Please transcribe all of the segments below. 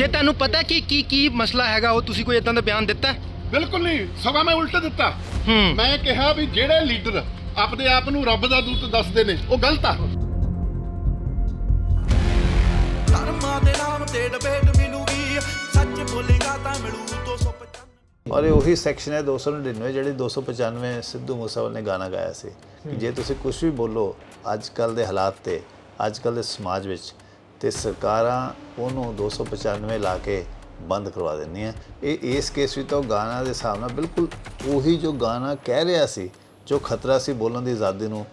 ਜੇ ਤੁਹਾਨੂੰ ਪਤਾ ਕਿ ਕੀ ਕੀ ਮਸਲਾ ਹੈਗਾ ਉਹ ਤੁਸੀਂ ਕੋਈ ਇਦਾਂ ਦਾ ਬਿਆਨ ਦਿੱਤਾ? ਬਿਲਕੁਲ ਨਹੀਂ। ਸਗੋਂ ਮੈਂ ਉਲਟ ਦਿੱਤਾ। ਹੂੰ। ਮੈਂ ਕਿਹਾ ਵੀ ਜਿਹੜੇ ਲੀਡਰ ਆਪਣੇ ਆਪ ਨੂੰ ਰੱਬ ਦਾ ਦੂਤ ਦੱਸਦੇ ਨੇ ਉਹ ਗਲਤ ਆ। ਧਰਮਾਂ ਦੇ ਨਾਮ ਤੇ ਡਿਬੇਟ ਮਿਲੂਗੀ। ਸੱਚ ਬੋਲੇਗਾ ਤਾਂ ਮਿਲੂ 295 ਔਰ ਇਹ ਉਹੀ ਸੈਕਸ਼ਨ ਹੈ 299 ਜਿਹੜੀ 295 ਸਿੱਧੂ ਮੂਸੇਵਾਲੇ ਨੇ ਗਾਣਾ ਗਾਇਆ ਸੀ। ਕਿ ਜੇ ਤੁਸੀਂ ਕੁਝ ਵੀ ਬੋਲੋ ਅੱਜ ਕੱਲ ਦੇ ਹਾਲਾਤ ਤੇ ਅੱਜ ਕੱਲ ਦੇ ਸਮਾਜ ਵਿੱਚ ਤੇ ਸਰਕਾਰਾਂ ਉਹਨੂੰ 295 ਲਾ ਕੇ ਬੰਦ ਕਰਵਾ ਦਿੰਦੀਆਂ ਇਹ ਇਸ ਕੇਸ ਵਿੱਚ ਤਾਂ ਗਾਣਾ ਦੇ ਹਿਸਾਬ ਨਾਲ ਬਿਲਕੁਲ ਉਹੀ ਜੋ ਗਾਣਾ ਕਹਿ ਰਿਹਾ ਸੀ ਜੋ ਖਤਰਾ ਸੀ ਬੋਲਣ ਦੀ ਆਜ਼ਾਦੀ ਨੂੰ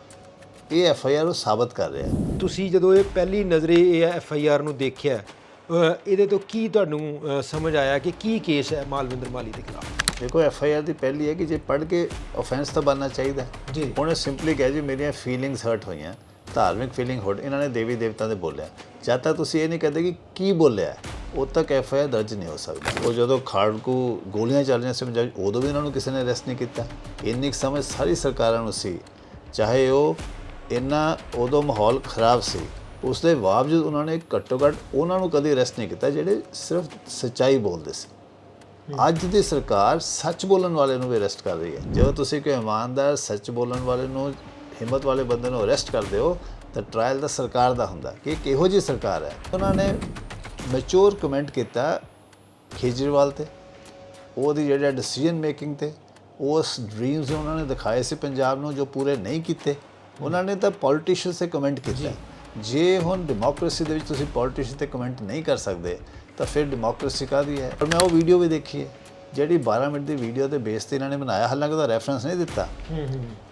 ਇਹ ਐਫ ਆਈ ਆਰ ਉਹ ਸਾਬਤ ਕਰ ਰਿਹਾ ਤੁਸੀਂ ਜਦੋਂ ਇਹ ਪਹਿਲੀ ਨਜ਼ਰੇ ਇਹ ਐਫ ਆਈ ਆਰ ਨੂੰ ਦੇਖਿਆ ਇਹਦੇ ਤੋਂ ਕੀ ਤੁਹਾਨੂੰ ਸਮਝ ਆਇਆ ਕਿ ਕੀ ਕੇਸ ਹੈ ਮਾਲਵਿੰਦਰ ਮਾਲੀ ਦੇ ਖਿਲਾਫ ਦੇਖੋ ਐਫ ਆਈ ਆਰ ਦੀ ਪਹਿਲੀ ਹੈ ਕਿ ਜੇ ਪੜ੍ਹ ਕੇ ਆਫੈਂਸ ਤਾਂ ਬਣਨਾ ਚਾਹੀਦਾ। ਜੀ। ਉਹਨੇ ਸਿੰਪਲੀ ਕਿਹਾ ਜੀ ਮੇਰੀਆਂ ਫੀਲਿੰਗਸ ਹਰਟ ਹੋਈਆਂ ਧਾਰਮਿਕ ਫੀਲਿੰਗ ਹਰਟ ਇਹਨਾਂ ਨੇ ਦੇਵੀ ਦੇਵਤਾ ਦੇ ਬੋਲਿਆ। ਜਦ ਤੱਕ ਤੁਸੀਂ ਇਹ ਨਹੀਂ ਕਹਦੇ ਕਿ ਕੀ ਬੋਲਿਆ ਉਦ ਤੱਕ ਐਫ ਆਈ ਆਰ ਦਰਜ ਨਹੀਂ ਹੋ ਸਕਦੀ। ਉਹ ਜਦੋਂ ਖਾੜਕੂ ਗੋਲੀਆਂ ਚੱਲ ਰਹੀਆਂ ਸੀ ਪੰਜਾਬ ਉਦੋਂ ਵੀ ਉਹਨਾਂ ਨੂੰ ਕਿਸੇ ਨੇ ਅਰੈਸਟ ਨਹੀਂ ਕੀਤਾ। ਇੰਨੀ ਕੁ ਸਮਝ ਸਾਰੀ ਸਰਕਾਰਾਂ ਨੂੰ ਸੀ। ਚਾਹੇ ਉਹ ਇੰਨਾ ਉਦੋਂ ਮਾਹੌਲ ਖਰਾਬ ਸੀ ਉਸ ਦੇ ਬਾਵਜੂਦ ਉਹਨਾਂ ਨੇ ਘੱਟੋ ਘੱਟ ਉਹਨਾਂ ਨੂੰ ਕਦੀ ਅਰੈਸਟ ਨਹੀਂ ਕੀਤਾ ਜਿਹੜੇ ਸਿਰਫ ਸੱਚਾਈ ਬੋਲਦੇ ਸੀ। ਅੱਜ ਦੀ ਸਰਕਾਰ ਸੱਚ ਬੋਲਣ ਵਾਲੇ ਨੂੰ ਵੀ ਅਰੈਸਟ ਕਰ ਰਹੀ ਹੈ। ਜਦੋਂ ਤੁਸੀਂ ਕੋਈ ਇਮਾਨਦਾਰ ਸੱਚ ਬੋਲਣ ਵਾਲੇ ਨੂੰ ਹਿੰਮਤ ਵਾਲੇ ਬੰਦੇ ਨੂੰ ਅਰੈਸਟ ਕਰਦੇ ਹੋ ਤਾਂ ਟ੍ਰਾਇਲ ਦਾ ਸਰਕਾਰ ਦਾ ਹੁੰਦਾ ਕਿ ਕਿਹੋ ਜਿਹੀ ਸਰਕਾਰ ਹੈ। ਉਹਨਾਂ ਨੇ ਮੈਚੁਰ ਕਮੈਂਟ ਕੀਤਾ ਕੇਜਰੀਵਾਲ ਤੇ। ਉਹਦੀ ਜਿਹੜਾ ਡਿਸੀਜਨ ਮੇਕਿੰਗ ਤੇ ਉਸ ਡ੍ਰੀਮਸ ਜੋ ਉਹਨਾਂ ਨੇ ਦਿਖਾਏ ਸੀ ਪੰਜਾਬ ਨੂੰ ਜੋ ਪੂਰੇ ਨਹੀਂ ਕੀਤੇ। ਉਹਨਾਂ ਨੇ ਤਾਂ ਪੋਲੀਟੀਸ਼ੀਅਨਸ ਤੇ ਕਮੈਂਟ ਕੀਤਾ। ਜੇ। ਹੁਣ ਡੈਮੋਕ੍ਰੇਸੀ ਦੇ ਵਿੱਚ ਤੁਸੀਂ ਪੋਲੀਟੀਸ਼ੀਅਨ ਤੇ ਕਮੈਂਟ ਨਹੀਂ ਕਰ ਸਕਦੇ ਤਾਂ ਫਿਰ ਡੈਮੋਕ੍ਰੇਸੀ ਕਾਹਦੀ ਹੈ? ਪਰ ਮੈਂ ਉਹ ਵੀਡੀਓ ਵੀ ਦੇਖੀ ਹੈ। ਜਿਹੜੀ 12 ਮਿੰਟ ਦੀ ਵੀਡੀਓ ਤੇ ਬੇਸ ਤੇ ਇਹਨਾਂ ਨੇ ਬਣਾਇਆ ਹਾਲਾਂਕਿ ਉਹਦਾ ਰੈਫਰੈਂਸ ਨਹੀਂ ਦਿੱਤਾ।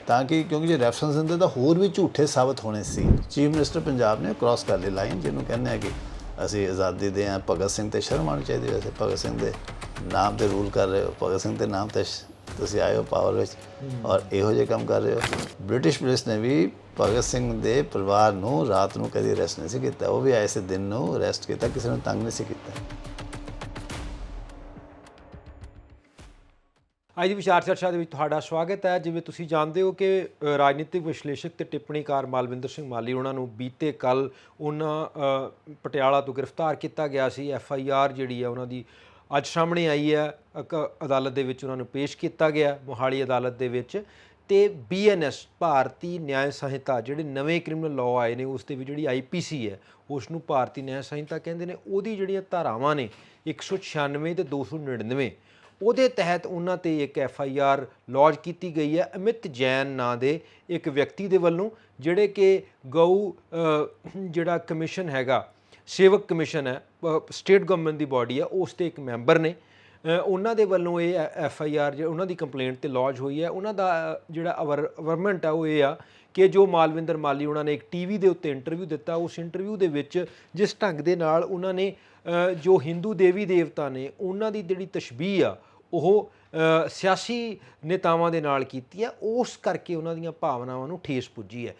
ਤਾਂ ਕਿ ਕਿਉਂਕਿ ਜੇ ਰੈਫਰੈਂਸ ਦਿੰਦੇ ਤਾਂ ਹੋਰ ਵੀ ਝੂਠੇ ਸਾਬਤ ਹੋਣੇ ਸੀ। ਚੀਫ ਮਿਨਿਸਟਰ ਪੰਜਾਬ ਨੇ ਕ੍ਰਾਸ ਕਰ ਲਈ ਲਾਈਨ ਜਿਹਨੂੰ ਕਹਿੰਦੇ ਆ ਕਿ ਅਸੀਂ ਆਜ਼ਾਦੀ ਦੇ ਆ ਭਗਤ ਸਿੰਘ ਤੇ ਸ਼ਰਮ ਆਉਣੀ ਚਾਹੀਦੀ ਵੈਸੇ ਭਗਤ ਸਿੰਘ ਦੇ ਨਾਮ ਤੇ ਰੂਲ ਕਰ ਰਹੇ ਹੋ। ਭਗਤ ਸਿੰਘ ਦੇ ਨਾਮ ਤੇ ਤੁਸੀਂ ਆਏ ਹੋ ਪਾਵਰ ਵਿੱਚ ਔਰ ਇਹੋ ਜਿਹੇ ਕੰਮ ਕਰ ਰਹੇ ਹੋ। ਬ੍ਰਿਟਿਸ਼ ਪੁਲਿਸ ਨੇ ਵੀ ਭਗਤ ਸਿੰਘ ਦੇ ਪਰਿਵਾਰ ਨੂੰ ਰਾਤ ਨੂੰ ਕਦੀ ਅਰੈਸਟ ਨਹੀਂ ਸੀ ਕੀਤਾ। ਉਹ ਵੀ ਆਏ ਸੀ ਦਿਨ ਨੂੰ ਅਰੈਸਟ ਕੀਤਾ ਕਿਸੇ ਨੂੰ ਤੰਗ ਨਹੀਂ ਸੀ ਕੀਤਾ। ਅੱਜ ਦੀ ਵਿਚਾਰ ਚਰਚਾ ਦੇ ਵਿੱਚ ਤੁਹਾਡਾ ਸਵਾਗਤ ਹੈ। ਜਿਵੇਂ ਤੁਸੀਂ ਜਾਣਦੇ ਹੋ ਕਿ ਰਾਜਨੀਤਿਕ ਵਿਸ਼ਲੇਸ਼ਕ ਤੇ ਟਿੱਪਣੀਕਾਰ ਮਾਲਵਿੰਦਰ ਸਿੰਘ ਮਾਲੀ ਉਹਨਾਂ ਨੂੰ ਬੀਤੇ ਕੱਲ ਉਹਨਾਂ ਪਟਿਆਲਾ ਤੋਂ ਗ੍ਰਿਫਤਾਰ ਕੀਤਾ ਗਿਆ ਸੀ। ਐਫ ਆਈ ਆਰ ਜਿਹੜੀ ਹੈ ਉਹਨਾਂ ਦੀ ਅੱਜ ਸਾਹਮਣੇ ਆਈ ਹੈ। ਅਕ- ਅਦਾਲਤ ਦੇ ਵਿੱਚ ਉਹਨਾਂ ਨੂੰ ਪੇਸ਼ ਕੀਤਾ ਗਿਆ, ਮੋਹਾਲੀ ਅਦਾਲਤ ਦੇ ਵਿੱਚ। ਤੇ ਬੀਐਨਐਸ ਭਾਰਤੀ ਨਿਆਂ ਸੰਹਿਤਾ, ਜਿਹੜੇ ਨਵੇਂ ਕ੍ਰਿਮੀਨਲ ਲਾਅ ਆਏ ਨੇ, ਉਸ ਦੇ ਵਿੱਚ ਜਿਹੜੀ ਆਈਪੀਸੀ ਹੈ ਉਸ ਨੂੰ ਭਾਰਤੀ ਨਿਆਂ ਸੰਹਿਤਾ ਕਹਿੰਦੇ ਨੇ। ਉਹਦੀ ਜਿਹੜੀਆਂ ਧਾਰਾਵਾਂ ਨੇ 196 ਤੇ 299 ਉਹਦੇ ਤਹਿਤ ਉਹਨਾਂ ਤੇ ਇੱਕ ਐਫ ਆਈ ਆਰ ਲੌਜ ਕੀਤੀ ਗਈ ਹੈ। ਅਮਿਤ ਜੈਨ ਨਾਂ ਦੇ ਇੱਕ ਵਿਅਕਤੀ ਦੇ ਵੱਲੋਂ ਜਿਹੜੇ ਕਿ ਗਊ ਜਿਹੜਾ ਕਮਿਸ਼ਨ ਹੈਗਾ ਸੇਵਕ ਕਮਿਸ਼ਨ ਹੈ ਸਟੇਟ ਗਵਰਨਮੈਂਟ ਦੀ ਬਾਡੀ ਹੈ ਉਸ 'ਤੇ ਇੱਕ ਮੈਂਬਰ ਨੇ। ਉਹਨਾਂ ਦੇ ਵੱਲੋਂ ਇਹ ਐਫ ਆਈ ਆਰ ਉਹਨਾਂ ਦੀ ਕੰਪਲੇਂਟ ਤੇ ਲੌਜ ਹੋਈ ਹੈ। ਉਹਨਾਂ ਦਾ ਅ, ਜਿਹੜਾ ਅਵਰਮੈਂਟ ਆ ਉਹ ਇਹ ਆ ਕਿ ਜੋ ਮਾਲਵਿੰਦਰ ਮਾਲੀ ਉਹਨਾਂ ਨੇ ਇੱਕ ਟੀਵੀ ਦੇ ਉੱਤੇ ਇੰਟਰਵਿਊ ਦਿੱਤਾ। ਉਸ ਇੰਟਰਵਿਊ ਦੇ ਵਿੱਚ ਜਿਸ ਢੰਗ ਦੇ ਨਾਲ ਉਹਨਾਂ ਨੇ ਜੋ ਹਿੰਦੂ ਦੇਵੀ ਦੇਵਤਾ ਨੇ ਉਹਨਾਂ ਦੀ ਜਿਹੜੀ ਤਸ਼ਬੀਹ ਆ ਉਹ ਸਿਆਸੀ ਨੇਤਾਵਾਂ ਦੇ ਨਾਲ ਕੀਤੀ ਹੈ, ਉਸ ਕਰਕੇ ਉਹਨਾਂ ਦੀਆਂ ਭਾਵਨਾਵਾਂ ਨੂੰ ਠੇਸ ਪੁੱਜੀ ਹੈ।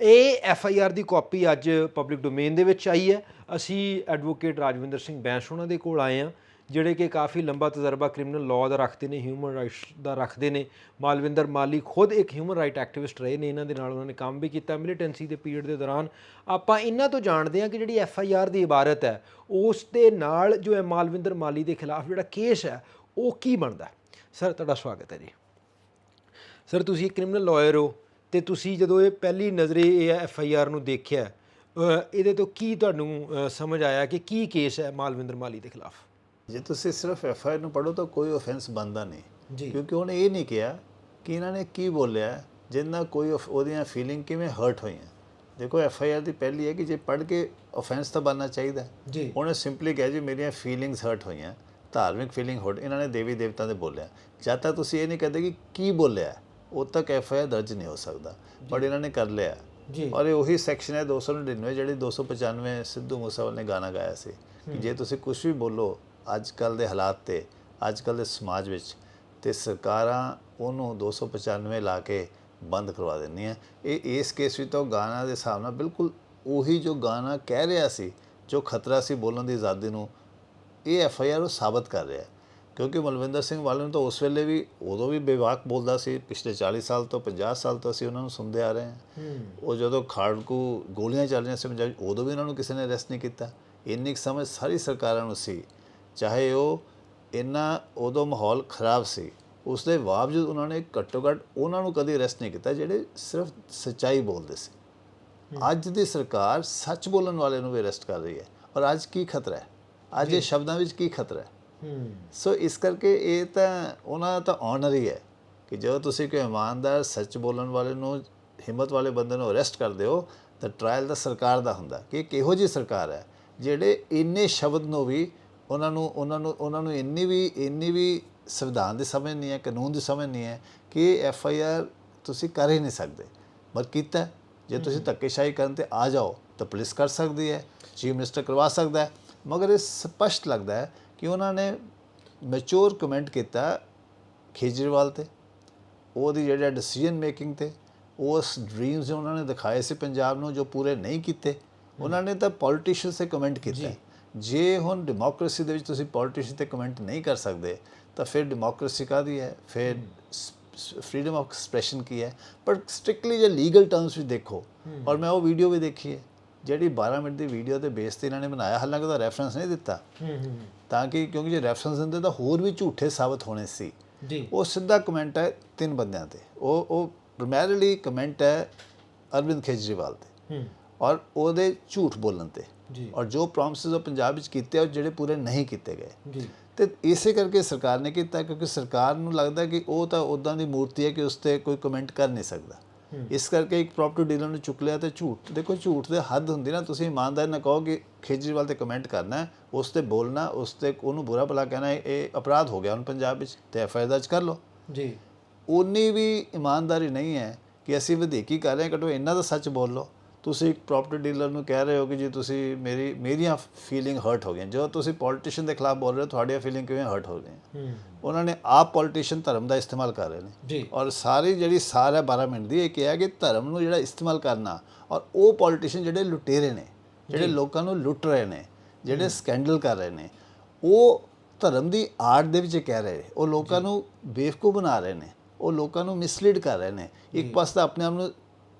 ਇਹ ਐਫ ਆਈ ਆਰ ਦੀ ਕਾਪੀ ਅੱਜ ਪਬਲਿਕ ਡੋਮੇਨ ਦੇ ਵਿੱਚ ਆਈ ਹੈ। ਅਸੀਂ ਐਡਵੋਕੇਟ ਰਾਜਵਿੰਦਰ ਸਿੰਘ ਬੈਂਸ ਉਹਨਾਂ ਦੇ ਕੋਲ ਆਏ ਹਾਂ, ਜਿਹੜੇ ਕਿ ਕਾਫੀ ਲੰਬਾ ਤਜਰਬਾ ਕ੍ਰਿਮੀਨਲ ਲਾਅ ਦਾ ਰੱਖਦੇ ਨੇ, ਹਿਊਮਨ ਰਾਈਟਸ ਦਾ ਰੱਖਦੇ ਨੇ। ਮਾਲਵਿੰਦਰ ਮਾਲੀ ਖੁਦ ਇੱਕ ਹਿਊਮਨ ਰਾਈਟ ਐਕਟਿਵਿਸਟ ਰਹੇ ਨੇ, ਇਹਨਾਂ ਦੇ ਨਾਲ ਉਹਨਾਂ ਨੇ ਕੰਮ ਵੀ ਕੀਤਾ ਮਿਲੀਟੈਂਸੀ ਦੇ ਪੀਰੀਅਡ ਦੇ ਦੌਰਾਨ। ਆਪਾਂ ਇਹਨਾਂ ਤੋਂ ਜਾਣਦੇ ਹਾਂ ਕਿ ਜਿਹੜੀ ਐਫ ਆਈ ਆਰ ਦੀ ਇਬਾਰਤ ਹੈ, ਉਸ ਦੇ ਨਾਲ ਜੋ ਹੈ ਮਾਲਵਿੰਦਰ ਮਾਲੀ ਦੇ ਖਿਲਾਫ ਜਿਹੜਾ ਕੇਸ ਹੈ ਉਹ ਕੀ ਬਣਦਾ ਸਰ ਤੁਹਾਡਾ ਸਵਾਗਤ ਹੈ ਜੀ। ਸਰ ਤੁਸੀਂ ਇੱਕ ਕ੍ਰਿਮੀਨਲ ਲਾਇਰ ਹੋ ਤੇ ਤੁਸੀਂ ਜਦੋਂ ਇਹ ਪਹਿਲੀ ਨਜ਼ਰੇ ਇਹ ਐਫ ਆਈ ਆਰ ਨੂੰ ਦੇਖਿਆ ਇਹਦੇ ਤੋਂ ਕੀ ਤੁਹਾਨੂੰ ਸਮਝ ਆਇਆ ਕਿ ਕੀ ਕੇਸ ਹੈ ਮਾਲਵਿੰਦਰ ਮਾਲੀ ਦੇ ਖਿਲਾਫ? ਜੇ ਤੁਸੀਂ ਸਿਰਫ ਐਫ ਆਈ ਆਰ ਨੂੰ ਪੜੋ ਤਾਂ ਕੋਈ ਆਫੈਂਸ ਬਣਦਾ ਨਹੀਂ। ਜੀ। ਕਿਉਂਕਿ ਉਹਨੇ ਇਹ ਨਹੀਂ ਕਿਹਾ ਕਿ ਇਹਨਾਂ ਨੇ ਕੀ ਬੋਲਿਆ ਜਿੰਨਾ ਕੋਈ ਉਹਦੀਆਂ ਫੀਲਿੰਗ ਕਿਵੇਂ ਹਰਟ ਹੋਈਆਂ। ਦੇਖੋ ਐਫ ਆਈ ਆਰ ਦੀ ਪਹਿਲੀ ਹੈ ਕਿ ਜੇ ਪੜ੍ਹ ਕੇ ਆਫੈਂਸ ਤਾਂ ਬਣਨਾ ਚਾਹੀਦਾ। ਉਹਨੇ ਸਿੰਪਲੀ ਕਿਹਾ ਜੀ ਮੇਰੀਆਂ ਫੀਲਿੰਗਸ ਹਰਟ ਹੋਈਆਂ। ਧਾਰਮਿਕ ਫੀਲਿੰਗ ਹਰਟ ਇਹਨਾਂ ਨੇ ਦੇਵੀ ਦੇਵਤਾ ਦੇ ਬੋਲਿਆ। ਜਦ ਤੱਕ ਤੁਸੀਂ ਇਹ ਨਹੀਂ ਕਹਦੇ ਕਿ ਕੀ ਬੋਲਿਆ ਉਦ ਤੱਕ ਐਫ ਆਈ ਆਰ ਦਰਜ ਨਹੀਂ ਹੋ ਸਕਦਾ। ਪਰ ਇਹਨਾਂ ਨੇ ਕਰ ਲਿਆ। ਜੀ। ਔਰ ਇਹ ਉਹੀ ਸੈਕਸ਼ਨ ਹੈ 299 ਜਿਹੜੀ 295 ਸਿੱਧੂ ਮੂਸੇਵਾਲੇ ਨੇ ਗਾਣਾ ਗਾਇਆ ਸੀ। ਕਿ ਜੇ ਤੁਸੀਂ ਕੁਝ ਵੀ ਬੋਲੋ ਅੱਜ ਕੱਲ ਦੇ ਹਾਲਾਤ ਤੇ ਅੱਜ ਕੱਲ ਦੇ ਸਮਾਜ ਵਿੱਚ ਤੇ ਸਰਕਾਰਾਂ ਉਹਨੂੰ 295 ਲਾ ਕੇ ਬੰਦ ਕਰਵਾ ਦਿੰਦੀਆਂ। ਇਹ ਇਸ ਕੇਸ ਵਿੱਚ ਤਾਂ ਉਹ ਗਾਣਾ ਦੇ ਹਿਸਾਬ ਨਾਲ ਬਿਲਕੁਲ ਉਹੀ ਜੋ ਗਾਣਾ ਕਹਿ ਰਿਹਾ ਸੀ ਜੋ ਖਤਰਾ ਸੀ ਬੋਲਣ ਦੀ ਆਜ਼ਾਦੀ ਨੂੰ ਇਹ ਐਫ ਆਈ ਆਰ ਸਾਬਤ ਕਰ ਰਿਹਾ। ਕਿਉਂਕਿ ਮਲਵਿੰਦਰ ਸਿੰਘ ਵਾਲੇ ਨੂੰ ਤਾਂ ਉਸ ਵੇਲੇ ਵੀ ਉਦੋਂ ਵੀ ਬੇਵਾਕ ਬੋਲਦਾ ਸੀ ਪਿਛਲੇ 40 ਸਾਲ ਤੋਂ 50 ਸਾਲ ਤੋਂ ਅਸੀਂ ਉਹਨਾਂ ਨੂੰ ਸੁਣਦੇ ਆ ਰਹੇ ਹਾਂ। ਉਹ ਜਦੋਂ ਖਾੜਕੂ ਗੋਲੀਆਂ ਚੱਲ ਰਹੀਆਂ ਸੀ ਪੰਜਾਬ ਉਦੋਂ ਵੀ ਉਹਨਾਂ ਨੂੰ ਕਿਸੇ ਨੇ ਅਰੈਸਟ ਨਹੀਂ ਕੀਤਾ। ਇੰਨੀ ਸਮਝ ਸਾਰੀ ਸਰਕਾਰਾਂ ਨੂੰ ਸੀ। ਚਾਹੇ ਉਹ ਇੰਨਾ ਉਦੋਂ ਮਾਹੌਲ ਖਰਾਬ ਸੀ ਉਸ ਦੇ ਬਾਵਜੂਦ ਉਹਨਾਂ ਨੇ ਘੱਟੋ ਘੱਟ ਉਹਨਾਂ ਨੂੰ ਕਦੇ ਅਰੈਸਟ ਨਹੀਂ ਕੀਤਾ ਜਿਹੜੇ ਸਿਰਫ ਸੱਚਾਈ ਬੋਲਦੇ ਸੀ। ਅੱਜ ਦੀ ਸਰਕਾਰ ਸੱਚ ਬੋਲਣ ਵਾਲੇ ਨੂੰ ਵੀ ਅਰੈਸਟ ਕਰ ਰਹੀ ਹੈ। ਔਰ ਅੱਜ ਕੀ ਖਤਰਾ ਹੈ? ਅੱਜ ਇਹ ਸ਼ਬਦਾਂ ਵਿੱਚ ਕੀ ਖਤਰਾ ਹੈ? ਸੋ ਇਸ ਕਰਕੇ ਇਹ ਤਾਂ ਉਹਨਾਂ ਦਾ ਤਾਂ ਆਨਰ ਹੀ ਹੈ ਕਿ ਜਦੋਂ ਤੁਸੀਂ ਕੋਈ ਇਮਾਨਦਾਰ ਸੱਚ ਬੋਲਣ ਵਾਲੇ ਨੂੰ ਹਿੰਮਤ ਵਾਲੇ ਬੰਦੇ ਨੂੰ ਅਰੈਸਟ ਕਰਦੇ ਹੋ ਤਾਂ ਟ੍ਰਾਇਲ ਦਾ ਸਰਕਾਰ ਦਾ ਹੁੰਦਾ ਕਿ ਕਿਹੋ ਜਿਹੀ ਸਰਕਾਰ ਹੈ ਜਿਹੜੇ ਇੰਨੇ ਸ਼ਬਦ ਨੂੰ ਵੀ ਉਹਨਾਂ ਨੂੰ ਉਹਨਾਂ ਨੂੰ ਉਹਨਾਂ ਨੂੰ ਇੰਨੀ ਵੀ ਇੰਨੀ ਵੀ ਸੰਵਿਧਾਨ ਦੀ ਸਮਝ ਨਹੀਂ ਹੈ ਕਾਨੂੰਨ ਦੀ ਸਮਝ ਨਹੀਂ ਹੈ ਕਿ ਐਫ ਆਈ ਆਰ ਤੁਸੀਂ ਕਰ ਹੀ ਨਹੀਂ ਸਕਦੇ। ਪਰ ਕੀਤਾ ਜੇ ਤੁਸੀਂ ਧੱਕੇਸ਼ਾਹੀ ਕਰਨ ਤੇ ਆ ਜਾਓ ਤਾਂ ਪੁਲਿਸ ਕਰ ਸਕਦੀ ਹੈ ਚੀਫ ਮਿਨਿਸਟਰ ਕਰਵਾ ਸਕਦਾ ਹੈ। ਮਗਰ ਇਹ ਸਪਸ਼ਟ ਲੱਗਦਾ ਹੈ ਕਿ ਉਹਨਾਂ ਨੇ ਮੈਚੁਰ ਕਮੈਂਟ ਕੀਤਾ ਕੇਜਰੀਵਾਲ ਤੇ। ਉਹਦੀ ਜਿਹੜਾ ਡਿਸੀਜਨ ਮੇਕਿੰਗ ਤੇ ਉਸ ਡ੍ਰੀਮਸ ਜੋ ਉਹਨਾਂ ਨੇ ਦਿਖਾਏ ਸੀ ਪੰਜਾਬ ਨੂੰ ਜੋ ਪੂਰੇ ਨਹੀਂ ਕੀਤੇ। ਉਹਨਾਂ ਨੇ ਤਾਂ ਪੋਲੀਟੀਸ਼ੀਅਨਸ ਤੇ ਕਮੈਂਟ ਕੀਤਾ। ਜੇ। ਹੁਣ ਡੈਮੋਕ੍ਰੇਸੀ ਦੇ ਵਿੱਚ ਤੁਸੀਂ ਪੋਲੀਟੀਸ਼ੀਅਨ ਤੇ ਕਮੈਂਟ ਨਹੀਂ ਕਰ ਸਕਦੇ ਤਾਂ ਫਿਰ ਡੈਮੋਕ੍ਰੇਸੀ ਕਾਦੀ ਹੈ? ਫਿਰ ਫਰੀडम ਆਫ ਐਕਸਪ੍ਰੈਸ਼ਨ ਕੀ ਹੈ? ਪਰ ਸਟ੍ਰਿਕਟਲੀ ਜੇ ਲੀਗਲ ਟਰਮਸ ਵਿੱਚ ਦੇਖੋ ਔਰ ਮੈਂ ਉਹ ਵੀਡੀਓ ਵੀ ਦੇਖੀ ਹੈ। ਜਿਹੜੀ 12 ਮਿੰਟ ਦੀ ਵੀਡੀਓ ਦੇ ਬੇਸ ਤੇ ਇਹਨਾਂ ਨੇ ਬਣਾਇਆ ਹਾਲਾਂਕਿ ਉਹਦਾ ਰੈਫਰੈਂਸ ਨਹੀਂ ਦਿੱਤਾ। ਤਾਂ ਕਿ ਕਿਉਂਕਿ ਜੇ ਰੈਫਰੈਂਸ ਦਿੰਦੇ ਤਾਂ ਹੋਰ ਵੀ ਝੂਠੇ ਸਾਬਤ ਹੋਣੇ ਸੀ। ਜੀ। ਉਹ ਸਿੱਧਾ ਕਮੈਂਟ ਹੈ ਤਿੰਨ ਬੰਦਿਆਂ ਤੇ। ਉਹ ਉਹ ਪ੍ਰਾਇਮਰੀਲੀ ਕਮੈਂਟ ਹੈ ਅਰਵਿੰਦ ਕੇਜਰੀਵਾਲ ਤੇ। ਔਰ ਉਹਦੇ ਝੂਠ ਬੋਲਣ ਤੇ। ਜੀ। ਔਰ ਜੋ ਪ੍ਰੋਮਿਸਸ ਉਹ ਪੰਜਾਬ ਵਿੱਚ ਕੀਤੇ ਆ, ਉਹ ਜਿਹੜੇ ਪੂਰੇ ਨਹੀਂ ਕੀਤੇ ਗਏ। ਜੀ। ਤੇ ਇਸੇ ਕਰਕੇ ਸਰਕਾਰ ਨੇ ਕੀਤਾ ਕਿਉਂਕਿ ਸਰਕਾਰ ਨੂੰ ਲੱਗਦਾ ਕਿ ਉਹ ਤਾਂ ਉਦਾਂ ਦੀ ਮੂਰਤੀ ਹੈ ਕਿ ਉਸ ਤੇ ਕੋਈ ਕਮੈਂਟ ਕਰ ਨਹੀਂ ਸਕਦਾ। ਇਸ ਕਰਕੇ ਇੱਕ ਪ੍ਰੋਪਰਟੀ ਡੀਲਰ ਨੂੰ ਚੁੱਕ ਲਿਆ ਤੇ ਝੂਠ ਦੇਖੋ ਝੂਠ ਦੇ ਹੱਦ ਹੁੰਦੀ ਨਾ ਤੁਸੀਂ ਇਮਾਨਦਾਰ ਨਾਲ ਕਹੋ ਕਿ ਕੇਜਰੀਵਾਲ ਤੇ ਕਮੈਂਟ ਕਰਨਾ ਉਸ ਤੇ ਬੋਲਣਾ ਉਸ ਤੇ ਉਹਨੂੰ ਬੁਰਾ ਭਲਾ ਕਹਿਣਾ ਇਹ- ਇਹ ਅਪਰਾਧ ਹੋ ਗਿਆ ਹੁਣ ਪੰਜਾਬ ਵਿੱਚ ਤੇ ਐਫ ਆਈ ਆਰ ਦਰਜ ਕਰ ਲਓ। ਜੀ। ਉਨੀ ਵੀ ਇਮਾਨਦਾਰੀ ਨਹੀਂ ਹੈ ਕਿ ਅਸੀਂ ਵਧੀਕੀ ਕਰ ਰਹੇ ਹਾਂ ਘਟੋ ਇੰਨਾ ਤਾਂ ਸੱਚ ਬੋਲ ਲਓ। ਤੁਸੀਂ ਇੱਕ ਪ੍ਰੋਪਰਟੀ ਡੀਲਰ ਨੂੰ ਕਹਿ ਰਹੇ ਹੋ ਕਿ ਜੀ ਤੁਸੀਂ ਮੇਰੀ ਮੇਰੀਆਂ ਫੀਲਿੰਗ ਹਰਟ ਹੋ ਗਈਆਂ। ਜਦੋਂ ਤੁਸੀਂ ਪੋਲੀਟੀਸ਼ੀਅਨ ਦੇ ਖਿਲਾਫ ਬੋਲ ਰਹੇ ਹੋ ਤੁਹਾਡੀਆਂ ਫੀਲਿੰਗ ਕਿਵੇਂ ਹਰਟ ਹੋ ਗਈਆਂ? ਹੂੰ। ਉਹਨਾਂ ਨੇ ਆਪ ਪੋਲੀਟੀਸ਼ੀਅਨ ਧਰਮ ਦਾ ਇਸਤੇਮਾਲ ਕਰ ਰਹੇ ਨੇ। ਔਰ ਸਾਰੀ ਜਿਹੜੀ ਸਾਰ ਹੈ 12 ਮਿੰਟ ਦੀ ਇਹ ਕਿਹਾ ਕਿ ਧਰਮ ਨੂੰ ਜਿਹੜਾ ਇਸਤੇਮਾਲ ਕਰਨਾ ਔਰ ਉਹ ਪੋਲੀਟੀਸ਼ੀਅਨ ਜਿਹੜੇ ਲੁਟੇਰੇ ਨੇ ਜਿਹੜੇ ਲੋਕਾਂ ਨੂੰ ਲੁੱਟ ਰਹੇ ਨੇ ਜਿਹੜੇ ਸਕੈਂਡਲ ਕਰ ਰਹੇ ਨੇ ਉਹ ਧਰਮ ਦੀ ਆੜ ਦੇ ਵਿੱਚ ਕਹਿ ਰਹੇ ਉਹ ਲੋਕਾਂ ਨੂੰ ਬੇਵਕੂਫ ਬਣਾ ਰਹੇ ਨੇ। ਉਹ ਲੋਕਾਂ ਨੂੰ ਮਿਸਲੀਡ ਕਰ ਰਹੇ ਨੇ। ਇੱਕ ਪਾਸੇ ਤਾਂ ਆਪਣੇ ਆਪ ਨੂੰ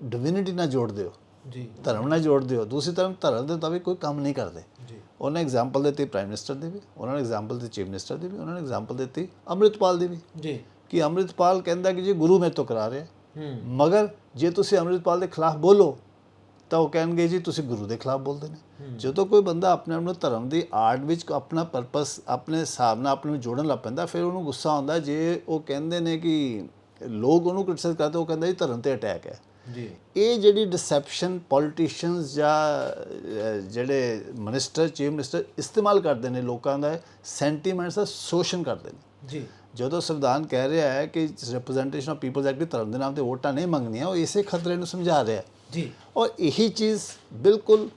ਡਿਵਿਨਿਟੀ ਨਾਲ ਜੋੜ ਦਿਓ ਜੀ। ਧਰਮ ਨਾਲ ਜੋੜ ਦਿਓ ਦੂਸਰੀ ਤਰਫ ਧਰਮ ਦੇ ਮੁਤਾਬਿਕ ਕੋਈ ਕੰਮ ਨਹੀਂ ਕਰਦੇ। ਜੀ। ਉਹਨੇ ਐਗਜ਼ਾਮਪਲ ਦਿੱਤੀ ਪ੍ਰਾਈਮ ਮਿਨਿਸਟਰ ਦੀ ਵੀ ਉਹਨਾਂ ਨੇ ਐਗਜ਼ਾਮਪਲ ਦਿੱਤੀ ਚੀਫ ਮਿਨਿਸਟਰ ਦੀ ਵੀ ਉਹਨਾਂ ਨੇ ਐਗਜ਼ਾਮਪਲ ਦਿੱਤੀ ਅੰਮ੍ਰਿਤਪਾਲ ਦੀ ਵੀ। ਜੀ। ਕਿ ਅੰਮ੍ਰਿਤਪਾਲ ਕਹਿੰਦਾ ਕਿ ਜੀ ਗੁਰੂ ਮੇਰੇ ਤੋਂ ਕਰਾ ਰਿਹਾ ਹੂੰ ਮਗਰ ਜੇ ਤੁਸੀਂ ਅੰਮ੍ਰਿਤਪਾਲ ਦੇ ਖਿਲਾਫ ਬੋਲੋ ਤਾਂ ਉਹ ਕਹਿਣਗੇ ਜੀ ਤੁਸੀਂ ਗੁਰੂ ਦੇ ਖਿਲਾਫ ਬੋਲਦੇ ਨੇ। ਜਦੋਂ ਕੋਈ ਬੰਦਾ ਆਪਣੇ ਆਪ ਨੂੰ ਧਰਮ ਦੀ ਆੜ ਵਿੱਚ ਆਪਣਾ ਪਰਪਸ ਆਪਣੇ ਹਿਸਾਬ ਨਾਲ ਆਪਣੇ ਨੂੰ ਜੋੜਨ ਲੱਗ ਪੈਂਦਾ ਫਿਰ ਉਹਨੂੰ ਗੁੱਸਾ ਆਉਂਦਾ ਜੇ ਉਹ ਕਹਿੰਦੇ ਨੇ ਕਿ ਲੋਕ ਉਹਨੂੰ ਕ੍ਰਿਟਿਸਾਈਜ਼ ਕਰਦੇ ਉਹ ਕਹਿੰਦਾ ਜੀ ਧਰਮ ਤੇ ਅਟੈਕ ਹੈ। ਜੀ। ਇਹ ਜਿਹੜੀ ਡਿਸੈਪਸ਼ਨ ਪੋਲੀਟੀਸ਼ੀਅਨਸ ਜਾਂ ਜਿਹੜੇ ਮਿਨਿਸਟਰ ਚੀਫ ਮਿਨਿਸਟਰ ਇਸਤੇਮਾਲ ਕਰਦੇ ਨੇ ਲੋਕਾਂ ਦਾ ਸੈਂਟੀਮੈਂਟਸ ਦਾ ਸ਼ੋਸ਼ਣ ਕਰਦੇ ਨੇ। ਜੀ। ਜਦੋਂ ਸੰਵਿਧਾਨ ਕਹਿ ਰਿਹਾ ਹੈ ਕਿ ਰਿਪਰੈਜ਼ੈਂਟੇਸ਼ਨ ਆਫ ਪੀਪਲਸ ਐਕਟ ਧਰਮ ਦੇ ਨਾਮ ਤੇ ਵੋਟਾਂ ਨਹੀਂ ਮੰਗਣੀਆਂ ਉਹ ਇਸੇ ਖਤਰੇ ਨੂੰ ਸਮਝਾ ਰਿਹਾ ਜੀ। ਔਰ ਇਹੀ ਚੀਜ਼ ਬਿਲਕੁਲ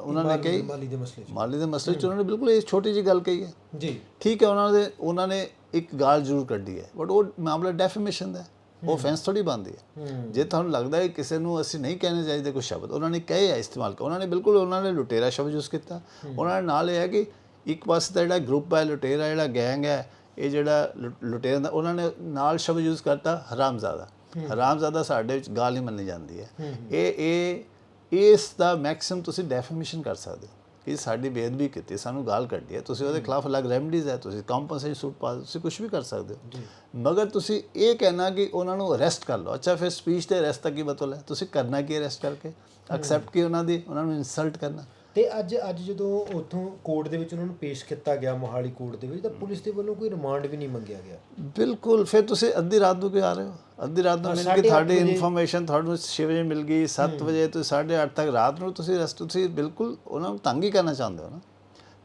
ਉਹਨਾਂ ਨੇ ਕਹੀ। ਮਾਲੀ ਦੇ ਮਸਲੇ 'ਚ। ਮਾਲੀ ਦੇ ਮਸਲੇ 'ਚ ਉਹਨਾਂ ਨੇ ਬਿਲਕੁਲ ਇਹ ਛੋਟੀ ਜਿਹੀ ਗੱਲ ਕਹੀ ਹੈ। ਜੀ। ਠੀਕ ਹੈ ਉਹਨਾਂ ਦੇ ਉਹਨਾਂ ਨੇ ਇੱਕ ਗਾਲ ਜ਼ਰੂਰ ਕੱਢੀ ਹੈ। ਬਟ ਉਹ ਮਾਮਲਾ ਡੈਫੇਮੇਸ਼ਨ ਦਾ ਹੈ। ਉਹ offense ਥੋੜੀ ਬਣਦੀ ਹੈ। ਜੇ ਤੁਹਾਨੂੰ ਲੱਗਦਾ ਹੈ ਕਿਸੇ ਨੂੰ ਅਸੀਂ ਨਹੀਂ ਕਹਿਣੇ ਚਾਹੀਦੇ ਕੋਈ ਸ਼ਬਦ ਉਹਨਾਂ ਨੇ ਕਹੇ ਹੈ ਇਸਤੇਮਾਲ ਕਰ ਉਹਨਾਂ ਨੇ ਬਿਲਕੁਲ ਉਹਨਾਂ ਨੇ ਲੁਟੇਰਾ ਸ਼ਬਦ ਯੂਜ਼ ਕੀਤਾ। ਉਹਨਾਂ ਨੇ ਨਾਲ ਇਹ ਹੈ ਕਿ ਇੱਕ ਪਾਸੇ ਦਾ ਜਿਹੜਾ ਗਰੁੱਪ ਹੈ ਲੁਟੇਰਾ ਜਿਹੜਾ ਗੈਂਗ ਹੈ ਇਹ ਜਿਹੜਾ ਲੁ- ਲੁਟੇਰਿਆਂ ਦਾ ਉਹਨਾਂ ਨੇ ਨਾਲ ਸ਼ਬਦ ਯੂਜ਼ ਕਰਤਾ ਹਰਾਮਜ਼ਾਦਾ। ਹਰਾਮਜ਼ਾਦਾ ਸਾਡੇ ਵਿੱਚ ਗਾਲ ਹੀ ਮੰਨੀ ਜਾਂਦੀ ਹੈ। ਇਹ ਇਹ ਇਸ ਦਾ ਮੈਕਸਿਮਮ ਤੁਸੀਂ ਡੈਫੇਮੇਸ਼ਨ ਕਰ ਸਕਦੇ ਹੋ। ਕਿ ਸਾਡੀ ਬੇਅਦਬੀ ਕੀਤੀ ਸਾਨੂੰ ਗਾਲ ਕੱਢੀ ਹੈ ਤੁਸੀਂ ਉਹਦੇ ਖਿਲਾਫ ਅਲੱਗ ਰੈਮਡੀਜ਼ ਹੈ ਤੁਸੀਂ ਕੰਪਨਸੇਸ਼ਨ ਸੂਟ ਪਾ ਤੁਸੀਂ ਕੁਝ ਵੀ ਕਰ ਸਕਦੇ ਹੋ। ਮਗਰ ਤੁਸੀਂ ਇਹ ਕਹਿਣਾ ਕਿ ਉਹਨਾਂ ਨੂੰ ਅਰੈਸਟ ਕਰ ਲਓ। ਅੱਛਾ ਫਿਰ ਸਪੀਚ ਤੇ ਅਰੈਸਟ ਤੱਕ ਕੀ ਮਤਲਬ ਹੈ? ਤੁਸੀਂ ਕਰਨਾ ਕੀ ਅਰੈਸਟ ਕਰਕੇ? ਐਕਸੈਪਟ ਕੀ ਉਹਨਾਂ ਦੀ ਉਹਨਾਂ ਨੂੰ ਇਨਸਲਟ ਕਰਨਾ? ਤੇ ਅੱਜ ਅੱਜ ਜਦੋਂ ਉਥੋਂ ਕੋਰਟ ਦੇ ਵਿੱਚ ਉਹਨਾਂ ਨੂੰ ਪੇਸ਼ ਕੀਤਾ ਗਿਆ ਮੋਹਾਲੀ ਕੋਰਟ ਦੇ ਵਿੱਚ ਤਾਂ ਪੁਲਿਸ ਦੇ ਵੱਲੋਂ ਕੋਈ ਰਿਮਾਂਡ ਵੀ ਨਹੀਂ ਮੰਗਿਆ ਗਿਆ? ਬਿਲਕੁਲ ਫਿਰ ਤੁਸੀਂ ਅੱਧੀ ਰਾਤ ਨੂੰ ਕਿਉਂ ਆ ਰਹੇ ਹੋ। ਅੱਧੀ ਰਾਤ ਨੂੰ ਮਿਲ ਕੇ ਤੁਹਾਡੀ ਇਨਫੋਰਮੇਸ਼ਨ ਤੁਹਾਨੂੰ 6 ਵਜੇ ਮਿਲ ਗਈ 7 ਵਜੇ ਤੋਂ 8:30 ਤੱਕ ਰਾਤ ਨੂੰ ਤੁਸੀਂ ਰੈਸਟ ਤੁਸੀਂ ਬਿਲਕੁਲ ਉਹਨਾਂ ਨੂੰ ਤੰਗ ਹੀ ਕਰਨਾ ਚਾਹੁੰਦੇ ਹੋ ਨਾ।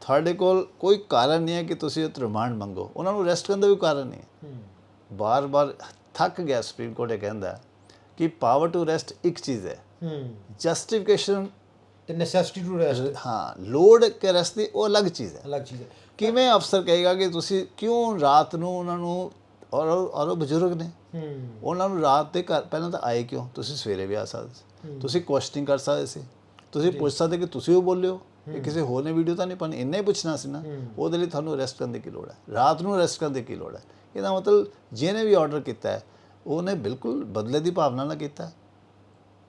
ਤੁਹਾਡੇ ਕੋਲ ਕੋਈ ਕਾਰਨ ਨਹੀਂ ਹੈ ਕਿ ਤੁਸੀਂ ਉਹ ਰਿਮਾਂਡ ਮੰਗੋ। ਉਹਨਾਂ ਨੂੰ ਅਰੈਸਟ ਕਰਨ ਦਾ ਵੀ ਕਾਰਨ ਨਹੀਂ ਹੈ। ਬਾਰ-ਬਾਰ ਥੱਕ ਗਿਆ ਸੁਪਰੀਮ ਕੋਰਟ ਇਹ ਕਹਿੰਦਾ ਕਿ ਪਾਵਰ ਟੂ ਅਰੈਸਟ ਇੱਕ ਚੀਜ਼ ਹੈ। ਹੂੰ। ਜਸਟੀਫਿਕੇਸ਼ਨ ਤੇ ਨੈਸੈਸਿਟੀ ਟੂ ਰੈਸਟ ਹਾਂ ਲੋਡ ਕੇ ਅਰੈਸਟ ਦੀ ਉਹ ਅਲੱਗ ਚੀਜ਼ ਹੈ। ਅਲੱਗ ਚੀਜ਼ ਹੈ। ਕਿਵੇਂ ਅਫਸਰ ਕਹੇਗਾ ਕਿ ਤੁਸੀਂ ਕਿਉਂ ਰਾਤ ਨੂੰ ਉਹਨਾਂ ਨੂੰ ਔਰ ਔਰ ਬਜ਼ੁਰਗ ਨੇ? ਹੂੰ। ਉਹਨਾਂ ਨੂੰ ਰਾਤ ਦੇ ਘਰ ਪਹਿਲਾਂ ਤਾਂ ਆਏ ਕਿਉਂ? ਤੁਸੀਂ ਸਵੇਰੇ ਵੀ ਆ ਸਕਦੇ ਸੀ। ਤੁਸੀਂ ਕੁਐਸਚਨਿੰਗ ਕਰ ਸਕਦੇ ਸੀ। ਤੁਸੀਂ ਪੁੱਛ ਸਕਦੇ ਕਿ ਤੁਸੀਂ ਉਹ ਬੋਲਿਓ। ਇਹ ਕਿਸੇ ਹੋਰ ਨੇ ਵੀਡੀਓ ਤਾਂ ਨਹੀਂ ਪਾਣੀ ਇੰਨਾ ਹੀ ਪੁੱਛਣਾ ਸੀ ਨਾ। ਉਹਦੇ ਲਈ ਤੁਹਾਨੂੰ ਅਰੈਸਟ ਕਰਨ ਦੀ ਕੀ ਲੋੜ ਹੈ? ਰਾਤ ਨੂੰ ਅਰੈਸਟ ਕਰਨ ਦੀ ਕੀ ਲੋੜ ਹੈ? ਇਹਦਾ ਮਤਲਬ ਜਿਹਨੇ ਵੀ ਆਰਡਰ ਕੀਤਾ ਹੈ ਉਹਨੇ ਬਿਲਕੁਲ ਬਦਲੇ ਦੀ ਭਾਵਨਾ ਨਾਲ ਕੀਤਾ ਹੈ।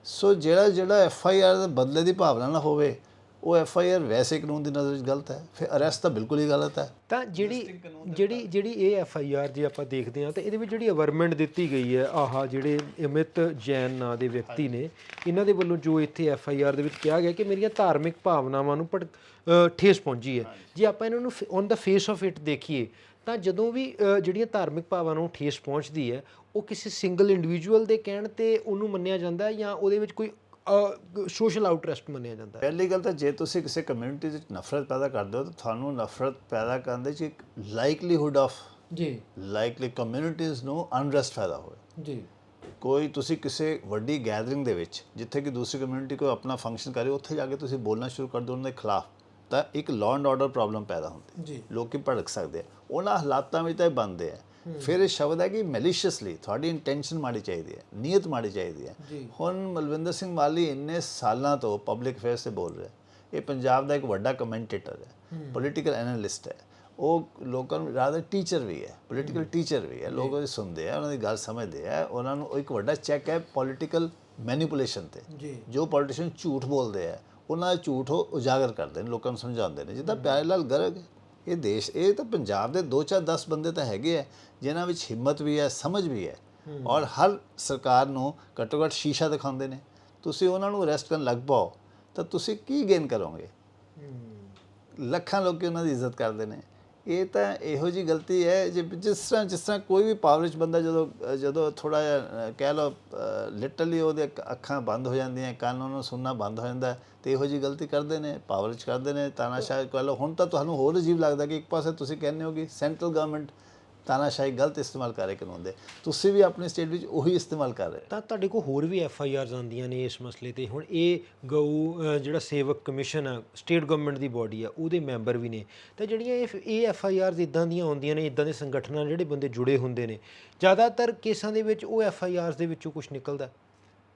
ਸੋ ਜਿਹੜਾ ਜਿਹੜਾ ਐਫ ਆਈ ਆਰ ਦੇ ਬਦਲੇ ਦੀ ਭਾਵਨਾ ਨਾਲ ਹੋਵੇ ਉਹ ਐਫ ਆਈ ਆਰ ਵੈਸੇ ਕਾਨੂੰਨ ਦੀ ਨਜ਼ਰ ਵਿੱਚ ਗਲਤ ਹੈ ਫਿਰ ਅਰੈਸਟ ਤਾਂ ਬਿਲਕੁਲ ਹੀ ਗਲਤ ਹੈ। ਤਾਂ ਜਿਹੜੀ ਜਿਹੜੀ ਜਿਹੜੀ ਇਹ ਐਫ ਆਈ ਆਰ ਜੇ ਆਪਾਂ ਦੇਖਦੇ ਹਾਂ ਤਾਂ ਇਹਦੇ ਵਿੱਚ ਜਿਹੜੀ ਅਵਰਮੈਂਟ ਦਿੱਤੀ ਗਈ ਹੈ ਆਹਾ ਜਿਹੜੇ ਅਮਿਤ ਜੈਨ ਨਾਂ ਦੇ ਵਿਅਕਤੀ ਨੇ ਇਹਨਾਂ ਦੇ ਵੱਲੋਂ ਜੋ ਇੱਥੇ ਐਫ ਆਈ ਆਰ ਦੇ ਵਿੱਚ ਕਿਹਾ ਗਿਆ ਕਿ ਮੇਰੀਆਂ ਧਾਰਮਿਕ ਭਾਵਨਾਵਾਂ ਨੂੰ ਠੇਸ ਪਹੁੰਚੀ ਹੈ। ਜੇ ਆਪਾਂ ਇਹਨਾਂ ਨੂੰ on the face of it ਦੇਖੀਏ ਤਾਂ ਜਦੋਂ ਵੀ ਜਿਹੜੀਆਂ ਧਾਰਮਿਕ ਭਾਵਾਂ ਨੂੰ ਠੇਸ ਪਹੁੰਚਦੀ ਹੈ ਉਹ ਕਿਸੇ ਸਿੰਗਲ ਇੰਡੀਵਿਜੂਅਲ ਦੇ ਕਹਿਣ ਤੇ ਉਹਨੂੰ ਮੰਨਿਆ ਜਾਂਦਾ ਹੈ ਜਾਂ ਉਹਦੇ ਵਿੱਚ ਕੋਈ ਸੋਸ਼ਲ ਆਊਟਰੈਸਟ ਮੰਨਿਆ ਜਾਂਦਾ ਹੈ? ਪਹਿਲੀ ਗੱਲ ਤਾਂ ਜੇ ਤੁਸੀਂ ਕਿਸੇ ਕਮਿਊਨਿਟੀ ਵਿੱਚ ਨਫ਼ਰਤ ਪੈਦਾ ਕਰਦੇ ਹੋ ਤਾਂ ਤੁਹਾਨੂੰ ਨਫ਼ਰਤ ਪੈਦਾ ਕਰਨ ਦੇ ਵਿੱਚ ਇੱਕ ਲਾਈਕਲੀਹੁਡ ਆਫ ਜੀ। ਲਾਈਕਲੀ ਕਮਿਊਨਿਟੀਜ਼ ਨੂੰ ਅਨਰੈਸਟ ਪੈਦਾ ਹੋਏ ਜੀ। ਕੋਈ ਤੁਸੀਂ ਕਿਸੇ ਵੱਡੀ ਗੈਦਰਿੰਗ ਦੇ ਵਿੱਚ ਜਿੱਥੇ ਕਿ ਦੂਸਰੀ ਕਮਿਊਨਿਟੀ ਕੋਈ ਆਪਣਾ ਫੰਕਸ਼ਨ ਕਰੇ ਉੱਥੇ ਜਾ ਕੇ ਤੁਸੀਂ ਬੋਲਣਾ ਸ਼ੁਰੂ ਕਰ ਦਿਓ ਉਹਨਾਂ ਦੇ ਖਿਲਾਫ। ਤਾਂ ਇੱਕ ਲਾਅ ਐਂਡ ਆਰਡਰ ਪ੍ਰੋਬਲਮ ਪੈਦਾ ਹੁੰਦੀ ਜੀ। ਲੋਕੀ ਭੜਕ ਸਕਦੇ ਆ। ਉਹਨਾਂ ਹਾਲਾਤਾਂ ਵਿੱਚ ਤਾਂ ਇਹ ਬੰਦੇ ਆ। ਫਿਰ ਇਹ ਸ਼ਬਦ ਹੈ ਕਿ ਮੈਲੀਸ਼ੀਅਸਲੀ ਤੁਹਾਡੀ ਇੰਟੈਂਸ਼ਨ ਮਾੜੀ ਚਾਹੀਦੀ ਹੈ ਨੀਅਤ ਮਾੜੀ ਚਾਹੀਦੀ ਹੈ। ਹੁਣ ਮਲਵਿੰਦਰ ਸਿੰਘ ਮਾਲੀ ਇੰਨੇ ਸਾਲਾਂ ਤੋਂ ਪਬਲਿਕ ਅਫੇਅਰਸ ਤੇ ਬੋਲ ਰਿਹਾ ਇਹ ਪੰਜਾਬ ਦਾ ਇੱਕ ਵੱਡਾ ਕਮੈਂਟੇਟਰ ਹੈ। ਪੋਲੀਟੀਕਲ ਐਨਾਲਿਸਟ ਹੈ। ਉਹ ਲੋਕਾਂ ਨੂੰ ਰਾਦਰ ਟੀਚਰ ਵੀ ਹੈ। ਪੋਲੀਟੀਕਲ ਟੀਚਰ ਵੀ ਹੈ। ਲੋਕ ਉਹਦੀ ਸੁਣਦੇ ਆ ਉਹਨਾਂ ਦੀ ਗੱਲ ਸਮਝਦੇ ਆ। ਉਹਨਾਂ ਨੂੰ ਇੱਕ ਵੱਡਾ ਚੈੱਕ ਹੈ ਪੋਲੀਟੀਕਲ ਮੈਨੀਪੂਲੇਸ਼ਨ ਤੇ। ਜੋ। ਪੋਲੀਟੀਸ਼ੀਅਨ ਝੂਠ ਬੋਲਦੇ ਆ। ਉਹਨਾਂ ਦਾ ਝੂਠ ਉਹ ਉਜਾਗਰ ਕਰਦੇ ਨੇ ਲੋਕਾਂ ਨੂੰ ਸਮਝਾਉਂਦੇ ਨੇ। ਜਿੱਦਾਂ ਪਿਆਰੇ ਲਾਲ ਗਰਗ। ਇਹ ਦੇਸ਼ ਇਹ ਤਾਂ ਪੰਜਾਬ ਦੇ 2-4 10 ਬੰਦੇ ਤਾਂ ਹੈਗੇ ਆ ਜਿਨ੍ਹਾਂ ਵਿੱਚ ਹਿੰਮਤ ਵੀ ਹੈ ਸਮਝ ਵੀ ਹੈ। ਔਰ ਹਰ ਸਰਕਾਰ ਨੂੰ ਘੱਟੋ ਘੱਟ ਸ਼ੀਸ਼ਾ ਦਿਖਾਉਂਦੇ ਨੇ। ਤੁਸੀਂ ਉਹਨਾਂ ਨੂੰ ਅਰੈਸਟ ਕਰਨ ਲੱਗ ਪਾਓ ਤਾਂ ਤੁਸੀਂ ਕੀ ਗੇਨ ਕਰੋਗੇ? ਲੱਖਾਂ ਲੋਕੀ ਉਹਨਾਂ ਦੀ ਇੱਜ਼ਤ ਕਰਦੇ ਨੇ। ਇਹ ਤਾਂ ਇਹੋ ਜੀ ਗਲਤੀ ਹੈ ਜੇ ਜਿਸ ਤਰ੍ਹਾਂ ਜਿਸ ਤਰ੍ਹਾਂ ਕੋਈ ਵੀ ਪਾਵਰ ਵਿੱਚ ਬੰਦਾ ਜਦੋਂ ਜਦੋਂ ਥੋੜਾ ਜਿਹਾ ਕਹਿ ਲਓ ਲਿਟਰਲੀ ਉਹਦੇ ਅੱਖ- ਬੰਦ ਹੋ ਜਾਂਦੀਆਂ ਕੰਨ ਉਹਨੂੰ ਸੁਣਨਾ ਬੰਦ ਹੋ ਜਾਂਦਾ ਤੇ ਇਹੋ ਜੀ ਗਲਤੀ ਕਰਦੇ ਨੇ ਪਾਵਰ ਵਿੱਚ ਕਰਦੇ ਨੇ ਤਾਨਾਸ਼ਾਹੀ ਕਹਿ ਲਓ ਹੁਣ ਤਾਂ ਤੁਹਾਨੂੰ ਹੋਰ ਅਜੀਬ ਲੱਗਦਾ ਕਿ ਇੱਕ ਪਾਸੇ ਤੁਸੀਂ ਕਹਿੰਦੇ ਹੋ ਕਿ ਸੈਂਟਰਲ ਗਵਰਨਮੈਂਟ ਤਾਨਾਸ਼ਾਹੀ ਗਲਤ ਇਸਤੇਮਾਲ ਕਰ ਰਹੇ ਕਾਨੂੰਨ ਦੇ। ਤੁਸੀਂ ਵੀ ਆਪਣੇ ਸਟੇਟ ਵਿੱਚ ਉਹੀ ਇਸਤੇਮਾਲ ਕਰ ਰਹੇ ਤਾਂ ਤੁਹਾਡੇ ਕੋਲ ਹੋਰ ਵੀ ਐਫ ਆਈ ਆਰਜ਼ ਆਉਂਦੀਆਂ ਨੇ ਇਸ ਮਸਲੇ ਤੇ। ਹੁਣ ਇਹ ਗਊ ਜਿਹੜਾ ਸੇਵਕ ਕਮਿਸ਼ਨ ਆ ਸਟੇਟ ਗਵਰਨਮੈਂਟ ਦੀ ਬਾਡੀ ਆ, ਉਹਦੇ ਮੈਂਬਰ ਵੀ ਨੇ। ਤਾਂ ਜਿਹੜੀਆਂ ਇਹ ਇਹ ਐਫ ਆਈ ਆਰਜ਼ ਇਦਾਂ ਦੀਆਂ ਆਉਂਦੀਆਂ ਨੇ ਇਦਾਂ ਦੇ ਸੰਗਠਨਾਂ ਜਿਹੜੇ ਬੰਦੇ ਜੁੜੇ ਹੁੰਦੇ ਨੇ, ਜ਼ਿਆਦਾਤਰ ਕੇਸਾਂ ਦੇ ਵਿੱਚ ਉਹ ਐਫ ਆਈ ਆਰਜ਼ ਦੇ ਵਿੱਚੋਂ ਕੁਝ ਨਿਕਲਦਾ।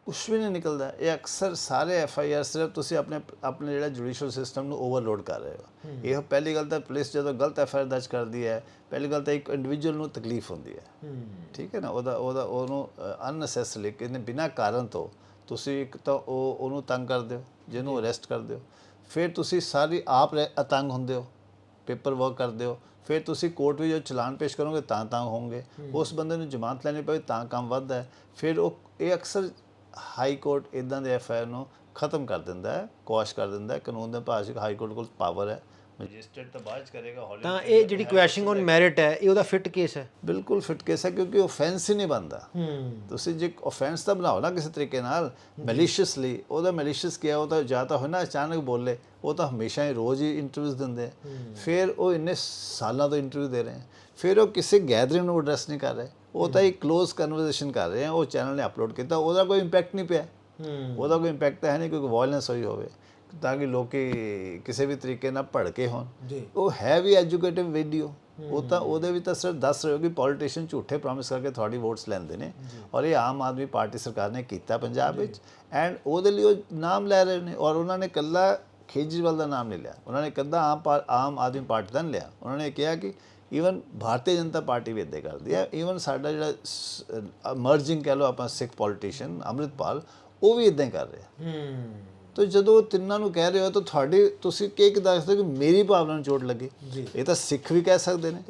ਕੁਛ ਵੀ ਨਹੀਂ ਨਿਕਲਦਾ। ਇਹ ਅਕਸਰ ਸਾਰੇ ਐਫ ਆਈ ਆਰ ਸਿਰਫ ਤੁਸੀਂ ਆਪਣੇ ਆਪਣੇ ਜਿਹੜਾ ਜੁਡੀਸ਼ੀਅਲ ਸਿਸਟਮ ਨੂੰ ਓਵਰਲੋਡ ਕਰ ਰਹੇ ਹੋ। ਇਹ ਪਹਿਲੀ ਗੱਲ ਤਾਂ ਪੁਲਿਸ ਜਦੋਂ ਗਲਤ ਐਫ ਆਈ ਆਰ ਦਰਜ ਕਰਦੀ ਹੈ ਪਹਿਲੀ ਗੱਲ ਤਾਂ ਇੱਕ ਇੰਡੀਵਿਜੂਅਲ ਨੂੰ ਤਕਲੀਫ ਹੁੰਦੀ ਹੈ। ਠੀਕ ਹੈ ਨਾ? ਉਹਦਾ ਉਹਦਾ ਉਹਨੂੰ ਅਨਨੈਸੈਸਰੀ ਕਿਨੇ ਬਿਨਾ ਕਾਰਨ ਤੋਂ ਤੁਸੀਂ ਇੱਕ ਤਾਂ ਉਹ ਉਹਨੂੰ ਤੰਗ ਕਰਦੇ ਹੋ ਜਿਹਨੂੰ ਅਰੈਸਟ ਕਰਦੇ ਹੋ। ਫਿਰ ਤੁਸੀਂ ਸਾਰੀ ਆਪ ਅਤੰਗ ਹੁੰਦੇ ਹੋ ਪੇਪਰ ਵਰਕ ਕਰਦੇ ਹੋ। ਫਿਰ ਤੁਸੀਂ ਕੋਰਟ ਵਿੱਚ ਜੋ ਚਲਾਨ ਪੇਸ਼ ਕਰੋਗੇ ਤਾਂ ਤਾਂ ਹੋਵੋਗੇ। ਉਸ ਬੰਦੇ ਨੂੰ ਜ਼ਮਾਨਤ ਲੈਣੀ ਪਵੇ ਤਾਂ ਕੰਮ ਵੱਧਦਾ ਹੈ। ਫਿਰ ਉਹ ਇਹ ਅਕਸਰ ਹਾਈ ਕੋਰਟ ਇਦਾਂ ਦੇ ਐਫ ਆਈ ਆਰ ਨੂੰ ਖਤਮ ਕਰ ਦਿੰਦਾ ਹੈ ਕੁਆਸ਼ ਕਰ ਦਿੰਦਾ ਹੈ ਕਾਨੂੰਨ ਦੇ ਭਾਸ਼ਾ ਹਾਈ ਕੋਰਟ ਕੋਲ ਪਾਵਰ ਹੈ। ਮੈਜਿਸਟ੍ਰੇਟ ਤਾਂ ਬਾਅਦ ਕਰੇਗਾ ਹੌਲੀ ਤਾਂ ਇਹ ਜਿਹੜੀ ਕੁਐਸ਼ਨਿੰਗ ਔਨ ਮੈਰਿਟ ਹੈ ਇਹ ਉਹਦਾ ਫਿੱਟ ਕੇਸ ਹੈ। ਬਿਲਕੁਲ ਫਿਟ ਕੇਸ ਹੈ ਕਿਉਂਕਿ ਆਫੈਂਸ ਹੀ ਨਹੀਂ ਬਣਦਾ। ਤੁਸੀਂ ਜੇ ਆਫੈਂਸ ਤਾਂ ਬਣਾਓ ਨਾ ਕਿਸੇ ਤਰੀਕੇ ਨਾਲ ਮੈਲੀਸ਼ੀਅਸਲੀ ਉਹਦਾ ਮੈਲੀਸ਼ੀਅਸ ਕਿਹਾ ਉਹ ਤਾਂ ਜਾਂ ਤਾਂ ਹੋਇਆ ਨਾ ਅਚਾਨਕ ਬੋਲੇ ਉਹ ਤਾਂ ਹਮੇਸ਼ਾ ਹੀ ਰੋਜ਼ ਹੀ ਇੰਟਰਵਿਊਜ਼ ਦਿੰਦੇ ਫਿਰ ਉਹ ਇੰਨੇ ਸਾਲਾਂ ਤੋਂ ਇੰਟਰਵਿਊ ਦੇ ਰਹੇ ਫਿਰ ਉਹ ਕਿਸੇ ਗੈਦਰਿੰਗ ਨੂੰ ਐਡਰੈਸ ਨਹੀਂ ਕਰ ਰਹੇ। ਉਹ ਤਾਂ ਇੱਕ ক্লোਜ਼ ਕਨਵਰਸੇਸ਼ਨ ਕਰ ਰਹੇ ਆ ਉਹ ਚੈਨਲ ਨੇ ਅਪਲੋਡ ਕੀਤਾ ਉਹਦਾ ਕੋਈ ਇੰਪੈਕਟ ਨਹੀਂ ਪਿਆ। ਉਹਦਾ ਕੋਈ ਇੰਪੈਕਟ ਤਾਂ ਹੈ ਨਹੀਂ ਕਿਉਂਕਿ ਵਾਇਲੈਂਸ ਹੋਈ ਹੋਵੇ ਤਾਂ ਕਿ ਲੋਕੀ ਕਿਸੇ ਵੀ ਤਰੀਕੇ ਨਾਲ ਭੜਕੇ ਹੋਣ। ਉਹ ਹੈ ਵੀ ਐਜੂਕੇਟਿਵ ਵੀਡੀਓ ਉਹ ਤਾਂ ਉਹਦੇ ਵਿੱਚ ਤਾਂ ਸਿਰਫ ਦੱਸ ਰਹੇ ਹੋ ਕਿ ਪੋਲੀਟੀਸ਼ੀਅਨ ਝੂਠੇ ਪ੍ਰੋਮਿਸ ਕਰਕੇ ਤੁਹਾਡੀ ਵੋਟਸ ਲੈਂਦੇ ਨੇ। ਔਰ ਇਹ ਆਮ ਆਦਮੀ ਪਾਰਟੀ ਸਰਕਾਰ ਨੇ ਕੀਤਾ ਪੰਜਾਬ ਵਿੱਚ। ਐਂਡ ਉਹਦੇ ਲਈ ਉਹ ਨਾਮ ਲੈ ਰਹੇ ਨੇ ਔਰ ਉਹਨਾਂ ਨੇ ਕੱਲਾ ਕੇਜਰੀਵਾਲ ਦਾ ਨਾਮ ਨਹੀਂ ਲਿਆ। ਉਹਨਾਂ ਨੇ ਕੱਦਾ ਆਮ ਆਮ ਆਦਮੀ ਪਾਰਟੀ ਦਾ ਨਹੀਂ ਲਿਆ। ਉਹਨਾਂ ਨੇ ਕਿਹਾ ਕਿ ਈਵਨ ਭਾਰਤੀ ਜਨਤਾ ਪਾਰਟੀ ਵੀ ਇੱਦਾਂ ਕਰਦੀ ਹੈ। ਈਵਨ ਸਾਡਾ ਜਿਹੜਾ ਮਰਜਿੰਗ ਕਹਿ ਲਓ ਆਪਾਂ ਸਿੱਖ ਪੋਲੀਟੀਸ਼ੀਅਨ ਅੰਮ੍ਰਿਤਪਾਲ ਉਹ ਵੀ ਇਦਾਂ ਹੀ ਕਰ ਰਿਹਾ। ਤਾਂ ਜਦੋਂ ਤਿੰਨਾਂ ਨੂੰ ਕਹਿ ਰਹੇ ਹੋ ਤਾਂ ਤੁਹਾਡੀ ਤੁਸੀਂ ਕੀ ਕਿ ਦੱਸਦੇ ਹੋ ਕਿ ਮੇਰੀ ਭਾਵਨਾ ਨੂੰ ਚੋਟ ਲੱਗੀ? ਇਹ ਤਾਂ ਸਿੱਖ ਵੀ ਕਹਿ ਸਕਦੇ ਨੇ।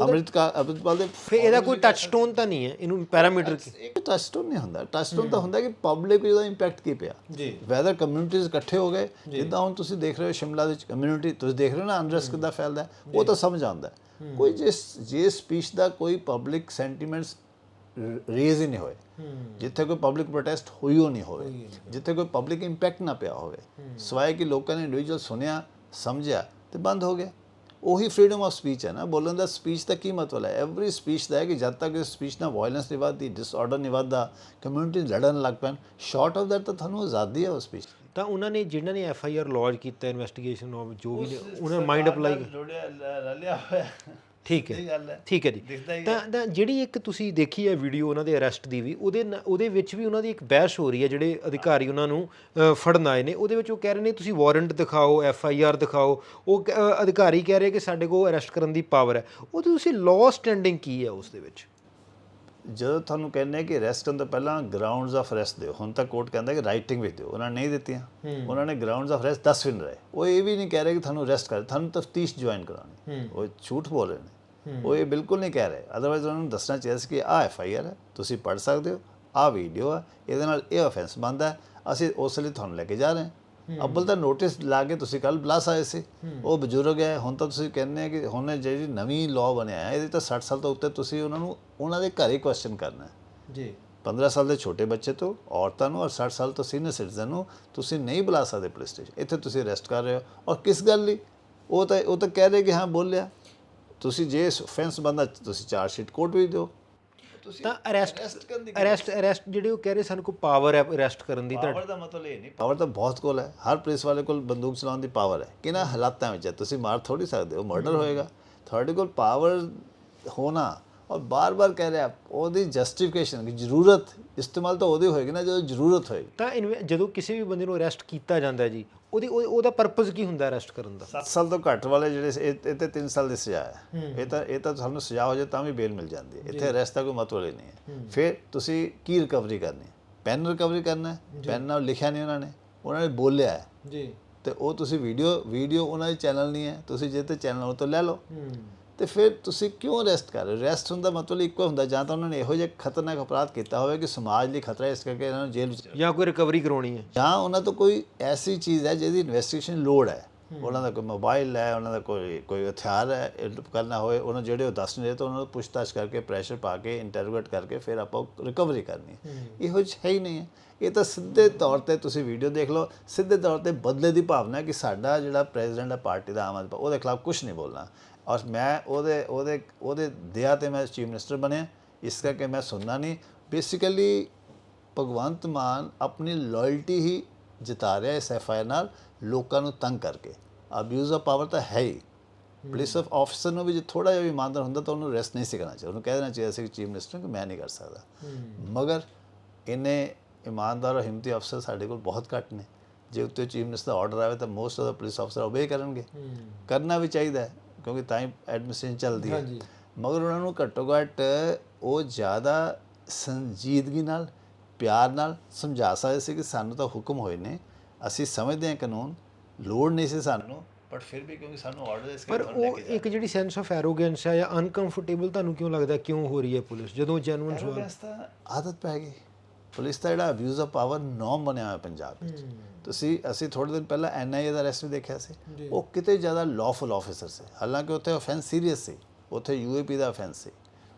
ਅੰਮ੍ਰਿਤਕਾ ਅੰਮ੍ਰਿਤਪਾਲ ਦੇ ਫਿਰ ਇਹਦਾ ਕੋਈ ਟੱਚ ਟੋਨ ਤਾਂ ਨਹੀਂ ਹੈ ਇਹਨੂੰ ਪੈਰਾਮੀਟਰ ਇੱਕ ਟਚਸਟੋਨ ਨਹੀਂ ਹੁੰਦਾ। ਟਚਸਟੋਨ ਤਾਂ ਹੁੰਦਾ ਕਿ ਪਬਲਿਕ ਉਹਦਾ ਇੰਪੈਕਟ ਕੀ ਪਿਆ। ਜੀ। ਵੈਦਰ ਕਮਿਊਨਿਟੀਜ਼ ਇਕੱਠੇ ਹੋ ਗਏ ਜਿੱਦਾਂ ਹੁਣ ਤੁਸੀਂ ਦੇਖ ਰਹੇ ਹੋ ਸ਼ਿਮਲਾ ਵਿੱਚ ਕਮਿਊਨਿਟੀ ਤੁਸੀਂ ਦੇਖ ਰਹੇ ਹੋ ਨਾ ਅਨਰੈਸਟ ਕਿੱਦਾਂ ਫੈਲਦਾ ਉਹ ਤਾਂ ਸਮਝ ਆਉਂਦਾ। ਕੋਈ ਜਿਸ ਜੇ ਸਪੀਚ ਦਾ ਕੋਈ ਪਬਲਿਕ ਸੈਂਟੀਮੈਂਟਸ ਰੇਜ਼ ਹੀ ਨਹੀਂ ਹੋਏ। ਜਿੱਥੇ ਕੋਈ ਪਬਲਿਕ ਪ੍ਰੋਟੈਸਟ ਹੋਈ ਹੋ ਨਹੀਂ ਹੋਵੇ ਜਿੱਥੇ ਕੋਈ ਪਬਲਿਕ ਇੰਪੈਕਟ ਨਾ ਪਿਆ ਹੋਵੇ। ਸਵਾਏ ਕਿ ਲੋਕਾਂ ਨੇ ਇੰਡੀਵਿਜੂਅਲ ਸੁਣਿਆ ਸਮਝਿਆ ਤੇ ਬੰਦ ਹੋ ਗਿਆ। ਉਹੀ ਫਰੀडम ਆਫ ਸਪੀਚ ਹੈ ਨਾ। ਬੋਲਣ ਦਾ ਸਪੀਚ ਦਾ ਕੀ ਮਤਲਬ ਹੈ? ਐਵਰੀ ਸਪੀਚ ਦਾ ਹੈ ਕਿ ਜਦ ਤੱਕ ਇਸ ਸਪੀਚ ਨਾਲ ਵਾਇਲੈਂਸ ਨਹੀਂ ਵੱਧਦੀ ਡਿਸਆਰਡਰ ਨਹੀਂ ਵੱਧਦਾ ਕਮਿਊਨਿਟੀ ਲੜਨ ਲੱਗ ਪੈਣ ਸ਼ਾਰਟ ਆਫ ਦੈਟ ਤਾਂ ਤੁਹਾਨੂੰ ਆਜ਼ਾਦੀ ਹੈ ਉਸ ਸਪੀਚ ਤਾਂ ਉਹਨਾਂ ਨੇ ਜਿਨ੍ਹਾਂ ਨੇ ਐਫ ਆਈ ਆਰ ਲੌਜ ਕੀਤਾ ਇਨਵੈਸਟੀਗੇਸ਼ਨ ਆਫ ਜੋ ਵੀ ਉਹਨਾਂ ਮਾਈਂਡ ਅਪਲਾਈ ਰਲਿਆ ਹੋਇਆ। ਠੀਕ ਸਹੀ ਗੱਲ ਹੈ। ਹੈ ਠੀਕ ਹੈ ਜੀ। ਤਾਂ ਤਾਂ ਜਿਹੜੀ ਇੱਕ ਤੁਸੀਂ ਦੇਖੀ ਹੈ ਵੀਡੀਓ ਉਹਨਾਂ ਦੇ ਅਰੈਸਟ ਦੀ ਵੀ ਉਹਦੇ ਨ- ਉਹਦੇ ਵਿੱਚ ਵੀ ਉਹਨਾਂ ਦੀ ਇੱਕ ਬਹਿਸ ਹੋ ਰਹੀ ਹੈ ਜਿਹੜੇ ਅਧਿਕਾਰੀ ਉਹਨਾਂ ਨੂੰ ਅ, ਫੜਨ ਆਏ ਨੇ। ਉਹਦੇ ਵਿੱਚ ਉਹ ਕਹਿ ਰਹੇ ਨੇ ਤੁਸੀਂ ਵਾਰੰਟ ਦਿਖਾਓ ਐਫ ਆਈ ਆਰ ਦਿਖਾਓ। ਉਹ ਕ- ਅ, ਅਧਿਕਾਰੀ ਕਹਿ ਰਹੇ ਕਿ ਸਾਡੇ ਕੋਲ ਅਰੈਸਟ ਕਰਨ ਦੀ ਪਾਵਰ ਹੈ। ਉਹ ਤੁਸੀਂ ਲਾਅ ਸਟੈਂਡਿੰਗ ਕੀ ਹੈ ਉਸ ਦੇ ਵਿੱਚ? ਜਦੋਂ ਤੁਹਾਨੂੰ ਕਹਿੰਦੇ ਆ ਕਿ ਅਰੈਸਟ ਕਰਨ ਤੋਂ ਪਹਿਲਾਂ ਗਰਾਊਂਡਸ ਆਫ ਅਰੈਸਟ ਦਿਓ ਹੁਣ ਤਾਂ ਕੋਰਟ ਕਹਿੰਦਾ ਕਿ ਰਾਈਟਿੰਗ ਵਿੱਚ ਦਿਓ ਉਹਨਾਂ ਨੇ ਨਹੀਂ ਦਿੱਤੀਆਂ। ਉਹਨਾਂ ਨੇ ਗਰਾਊਂਡਸ ਆਫ ਦੱਸ ਵੀ ਨਹੀਂ ਰਹੇ ਉਹ ਇਹ ਵੀ ਨਹੀਂ ਕਹਿ ਰਹੇ ਕਿ ਤੁਹਾਨੂੰ ਅਰੈਸਟ ਕਰ ਤੁਹਾਨੂੰ ਤਫਤੀਸ਼ ਜੁਆਇਨ ਕਰਾਉਣੀ। ਉਹ ਝੂਠ ਬੋਲ ਰਹੇ ਨੇ। ਉਹ ਇਹ ਬਿਲਕੁਲ ਨਹੀਂ ਕਹਿ ਰਹੇ। ਅਦਰਵਾਈਜ਼ ਉਹਨਾਂ ਨੂੰ ਦੱਸਣਾ ਚਾਹੀਦਾ ਸੀ ਕਿ ਆਹ ਐਫ ਆਈ ਆਰ ਹੈ ਤੁਸੀਂ ਪੜ੍ਹ ਸਕਦੇ ਹੋ ਆਹ ਵੀਡੀਓ ਆ ਇਹਦੇ ਨਾਲ ਇਹ ਆਫੈਂਸ ਬਣਦਾ ਹੈ। ਅਸੀਂ ਉਸ ਲਈ ਤੁਹਾਨੂੰ ਲੈ ਕੇ ਜਾ ਰਹੇ ਹਾਂ। ਅੱਬਲ ਤਾਂ ਨੋਟਿਸ ਲਾ ਕੇ ਤੁਸੀਂ ਕੱਲ ਬੁਲਾ ਆਏ ਸੀ। ਉਹ ਬਜ਼ੁਰਗ ਹੈ ਹੁਣ ਤਾਂ ਤੁਸੀਂ ਕਹਿੰਦੇ ਆ ਕਿ ਹੁਣ ਜਿਹੜੀ ਨਵੀਂ ਲਾਅ ਬਣਿਆ ਹੈ ਇਹਦੇ ਤਾਂ 60 ਸਾਲ ਤੋਂ ਉੱਤੇ ਤੁਸੀਂ ਉਹਨਾਂ ਨੂੰ ਉਹਨਾਂ ਦੇ ਘਰ ਹੀ ਕੁਐਸਚਨ ਕਰਨਾ ਹੈ। ਜੀ। 15 ਸਾਲ ਦੇ ਛੋਟੇ ਬੱਚੇ ਤੋਂ ਔਰਤਾਂ ਨੂੰ ਔਰ 60 ਸਾਲ ਤੋਂ ਸੀਨੀਅਰ ਸਿਟੀਜ਼ਨ ਨੂੰ ਤੁਸੀਂ ਨਹੀਂ ਬੁਲਾ ਸਕਦੇ ਪੁਲਿਸ ਸਟੇਸ਼ਨ ਇੱਥੇ ਤੁਸੀਂ ਅਰੈਸਟ ਕਰ ਰਹੇ ਹੋ। ਔਰ ਕਿਸ ਗੱਲ ਲਈ? ਉਹ ਤਾਂ ਉਹ ਤਾਂ ਕਹਿ ਰਹੇ ਕਿ ਹਾਂ ਬੋਲਿਆ। ਤੁਸੀਂ ਜੇ ਫੈਂਸ ਬੰਦਾ ਤੁਸੀਂ ਚਾਰ ਸ਼ੀਟ ਕੋਰਟ ਵੀ ਦਿਓ। ਤਾਂ ਅਰੈਸਟ ਅਰੈਸਟ ਅਰੈਸਟ ਜਿਹੜੇ ਉਹ ਕਹਿ ਰਹੇ ਸਾਨੂੰ ਕੋਈ ਪਾਵਰ ਹੈ ਅਰੈਸਟ ਕਰਨ ਦੀ ਪਾਵਰ ਦਾ ਮਤਲਬ ਇਹ ਨਹੀਂ। ਪਾਵਰ ਤਾਂ ਬਹੁਤ ਕੋਲ ਹੈ। ਹਰ ਪੁਲਿਸ ਵਾਲੇ ਕੋਲ ਬੰਦੂਕ ਚਲਾਉਣ ਦੀ ਪਾਵਰ ਹੈ। ਕਿਹਨਾਂ ਹਾਲਾਤਾਂ ਵਿੱਚ ਹੈ? ਤੁਸੀਂ ਮਾਰ ਥੋੜੀ ਸਕਦੇ ਹੋ। ਮਰਡਰ ਹੋਏਗਾ। ਤੁਹਾਡੇ ਕੋਲ ਪਾਵਰ ਹੋਣਾ ਔਰ ਬਾਰ-ਬਾਰ ਕਹਿ ਰਿਹਾ ਉਹਦੀ ਜਸਟੀਫਿਕੇਸ਼ਨ ਕਿ ਜ਼ਰੂਰਤ ਇਸਤੇਮਾਲ ਤਾਂ ਉਹਦੀ ਹੋਏਗੀ ਨਾ ਜਦੋਂ ਜ਼ਰੂਰਤ ਹੋਏਗੀ। ਤਾਂ ਇਨਵੈ- ਜਦੋਂ ਕਿਸੇ ਵੀ ਬੰਦੇ ਨੂੰ ਅਰੈਸਟ ਕੀਤਾ ਜਾਂਦਾ ਜੀ ਉਹਦੀ ਉਹ- ਉਹਦਾ ਪਰਪਸ ਕੀ ਹੁੰਦਾ ਅਰੈਸਟ ਕਰਨ ਦਾ? 7 ਸਾਲ ਤੋਂ ਘੱਟ ਵਾਲੇ ਜਿਹੜੇ ਇਹ ਤੇ 3 ਸਾਲ ਦੀ ਸਜ਼ਾ ਹੈ। ਇਹ ਤਾਂ ਇਹ ਤਾਂ ਤੁਹਾਨੂੰ ਸਜ਼ਾ ਹੋ ਜਾਏ ਤਾਂ ਵੀ ਬੇਲ ਮਿਲ ਜਾਂਦੀ ਹੈ। ਇੱਥੇ ਅਰੈਸਟ ਦਾ ਕੋਈ ਮਤਲਬ ਨਹੀਂ ਹੈ। ਫਿਰ ਤੁਸੀਂ ਕੀ ਰਿਕਵਰੀ ਕਰਨੀ ਪੈਨ ਰਿਕਵਰੀ ਕਰਨਾ ਹੈ? ਪੈਨ ਨਾਲ ਲਿਖਿਆ ਨਹੀਂ ਉਹਨਾਂ ਨੇ। ਉਹਨਾਂ ਨੇ ਬੋਲਿਆ ਹੈ। ਜੀ। ਤੇ ਉਹ ਤੁਸੀਂ ਵੀਡੀਓ ਵੀਡੀਓ ਉਹਨਾਂ ਦੇ ਚੈਨਲ ਨਹੀਂ ਹੈ। ਤੁਸੀਂ ਜੇ ਤੇ ਚੈਨਲ ਉਹ ਤੋਂ ਲੈ ਲਓ। ਤੇ ਫਿਰ ਤੁਸੀਂ ਕਿਉਂ ਅਰੈਸਟ ਕਰ ਰਹੇ ਅਰੈਸਟ ਹੁੰਦਾ ਮਤਲਬ ਇੱਕੋ ਹੁੰਦਾ ਜਾਂ ਤਾਂ ਉਹਨਾਂ ਨੇ ਇਹੋ ਜਿਹਾ ਖਤਰਨਾਕ ਅਪਰਾਧ ਕੀਤਾ ਹੋਵੇ ਕਿ ਸਮਾਜ ਲਈ ਖਤਰਾ ਇਸ ਕਰਕੇ ਇਹਨਾਂ ਨੂੰ ਜੇਲ੍ਹ ਵਿੱਚ ਜਾਂ ਕੋਈ ਰਿਕਵਰੀ ਕਰਾਉਣੀ ਹੈ। ਜਾਂ ਉਹਨਾਂ ਤੋਂ ਕੋਈ ਐਸੀ ਚੀਜ਼ ਹੈ ਜਿਹਦੀ ਇਨਵੈਸਟੀਗੇਸ਼ਨ ਲੋੜ ਹੈ। ਉਹਨਾਂ ਦਾ ਕੋਈ ਮੋਬਾਈਲ ਹੈ ਉਹਨਾਂ ਦਾ ਕੋਈ ਕੋਈ ਹਥਿਆਰ ਹੈ ਇਹ ਕਰਨਾ ਹੋਏ ਉਹਨਾਂ ਜਿਹੜੇ ਉਹ ਦੱਸ ਨਹੀਂ ਰਹੇ ਤਾਂ ਉਹਨਾਂ ਨੂੰ ਪੁੱਛਤਾਛ ਕਰਕੇ ਪ੍ਰੈਸ਼ਰ ਪਾ ਕੇ ਇੰਟਰੋਗੇਟ ਕਰਕੇ ਫਿਰ ਆਪਾਂ ਰਿਕਵਰੀ ਕਰਨੀ ਹੈ। ਇਹੋ ਜਿਹਾ ਹੈ ਨਹੀਂ ਹੈ। ਇਹ ਤਾਂ ਸਿੱਧੇ ਤੌਰ ਤੇ ਤੁਸੀਂ ਵੀਡੀਓ ਦੇਖ ਲਓ ਸਿੱਧੇ ਤੌਰ ਤੇ ਬਦਲੇ ਦੀ ਭਾਵਨਾ ਕਿ ਸਾਡਾ ਜਿਹੜਾ ਪ੍ਰੈਜ਼ੀਡੈਂਟ ਹੈ ਪਾਰਟੀ ਦਾ ਆਮ ਆਦਮੀ ਉਹਦੇ ਖਿਲਾਫ ਕੁਝ ਨਹੀਂ ਬੋਲਣਾ। ਔਰ ਮੈਂ ਉਹਦੇ ਉਹਦੇ ਉਹਦੇ ਦਿਆ ਤੇ ਮੈਂ ਚੀਫ ਮਿਨਿਸਟਰ ਬਣਿਆ। ਇਸ ਕਰਕੇ ਮੈਂ ਸੁਣਨਾ ਨਹੀਂ। ਬੇਸਿਕਲੀ ਭਗਵੰਤ ਮਾਨ ਆਪਣੀ ਲਾਇਲਟੀ ਹੀ ਜਿਤਾ ਰਿਹਾ ਇਸ ਐਫ ਆਈ ਨਾਲ ਲੋਕਾਂ ਨੂੰ ਤੰਗ ਕਰਕੇ। ਅਬਿਊਜ਼ ਆਫ ਪਾਵਰ ਤਾਂ ਹੈ ਹੀ। ਪੁਲਿਸ ਆਫ ਆਫੀਸਰ ਨੂੰ ਵੀ ਜੇ ਥੋੜਾ ਜਿਹਾ ਵੀ ਇਮਾਨਦਾਰ ਹੁੰਦਾ ਤਾਂ ਉਹਨੂੰ ਅਰੈਸਟ ਨਹੀਂ ਸੀ ਕਰਨਾ ਚਾਹੀਦਾ। ਉਹਨੂੰ ਕਹਿ ਦੇਣਾ ਚਾਹੀਦਾ ਸੀ ਚੀਫ ਮਿਨਿਸਟਰ ਕਿ ਮੈਂ ਨਹੀਂ ਕਰ ਸਕਦਾ। ਮਗਰ ਇਹਨੇ ਇਮਾਨਦਾਰ ਔਰ ਹਿੰਮਤੀ ਅਫਸਰ ਸਾਡੇ ਕੋਲ ਬਹੁਤ ਘੱਟ ਨੇ। ਜੇ ਉੱਤੇ ਚੀਫ ਮਿਨਿਸਟਰ ਦਾ ਆਰਡਰ ਆਵੇ ਤਾਂ ਮੋਸਟ ਆਫ ਦਾ ਪੁਲਿਸ ਅਫਸਰ ਓਬੇ ਕਰਨਗੇ। ਕਰਨਾ ਵੀ ਚਾਹੀਦਾ ਕਿਉਂਕਿ ਤਾਂ ਹੀ ਐਡਮਿਨਿਸਟ੍ਰੇਸ਼ਨ ਚੱਲਦੀ ਹੈ। ਮਗਰ ਉਹਨਾਂ ਨੂੰ ਘੱਟੋ ਘੱਟ ਉਹ ਜ਼ਿਆਦਾ ਸੰਜੀਦਗੀ ਨਾਲ ਪਿਆਰ ਨਾਲ ਸਮਝਾ ਸਕਦੇ ਸੀ ਕਿ ਸਾਨੂੰ ਤਾਂ ਹੁਕਮ ਹੋਏ ਨੇ। ਅਸੀਂ ਸਮਝਦੇ ਹਾਂ ਕਾਨੂੰਨ ਲੋੜ ਨਹੀਂ ਸੀ ਸਾਨੂੰ ਬਟ ਫਿਰ ਵੀ ਕਿਉਂਕਿ ਸਾਨੂੰ ਆਰਡਰ ਇਸ ਪਰ ਕਰਕੇ ਉਹ ਇੱਕ ਜਿਹੜੀ ਸੈਂਸ ਆਫ ਐਰੋਗੈਂਸ ਹੈ ਜਾਂ ਅਨਕੰਫਰਟੇਬਲ ਤੁਹਾਨੂੰ ਕਿਉਂ ਲੱਗਦਾ ਕਿਉਂ ਹੋ ਰਹੀ ਹੈ ਪੁਲਿਸ? ਜਦੋਂ ਜੈਨੂਇਨ ਸਵਾਲ ਆਦਤ ਪੈ ਗਈ। ਪੁਲਿਸ ਦਾ ਜਿਹੜਾ ਅਬਿਊਜ਼ ਆਫ ਪਾਵਰ ਨੋਮ ਬਣਿਆ ਹੋਇਆ ਪੰਜਾਬ ਵਿੱਚ। ਤੁਸੀਂ ਅਸੀਂ ਥੋੜੇ ਦਿਨ ਪਹਿਲਾਂ ਐਨਆਈਏ ਦਾ ਅਰੈਸਟ ਵੀ ਦੇਖਿਆ ਸੀ। ਉਹ ਕਿਤੇ ਜ਼ਿਆਦਾ ਲਾਫੁਲ ਆਫੀਸਰ ਸੀ। ਹਾਲਾਂਕਿ ਉੱਥੇ ਆਫੈਂਸ ਸੀਰੀਅਸ ਸੀ। ਉੱਥੇ ਯੂਏਪੀ ਦਾ ਆਫੈਂਸ ਸੀ।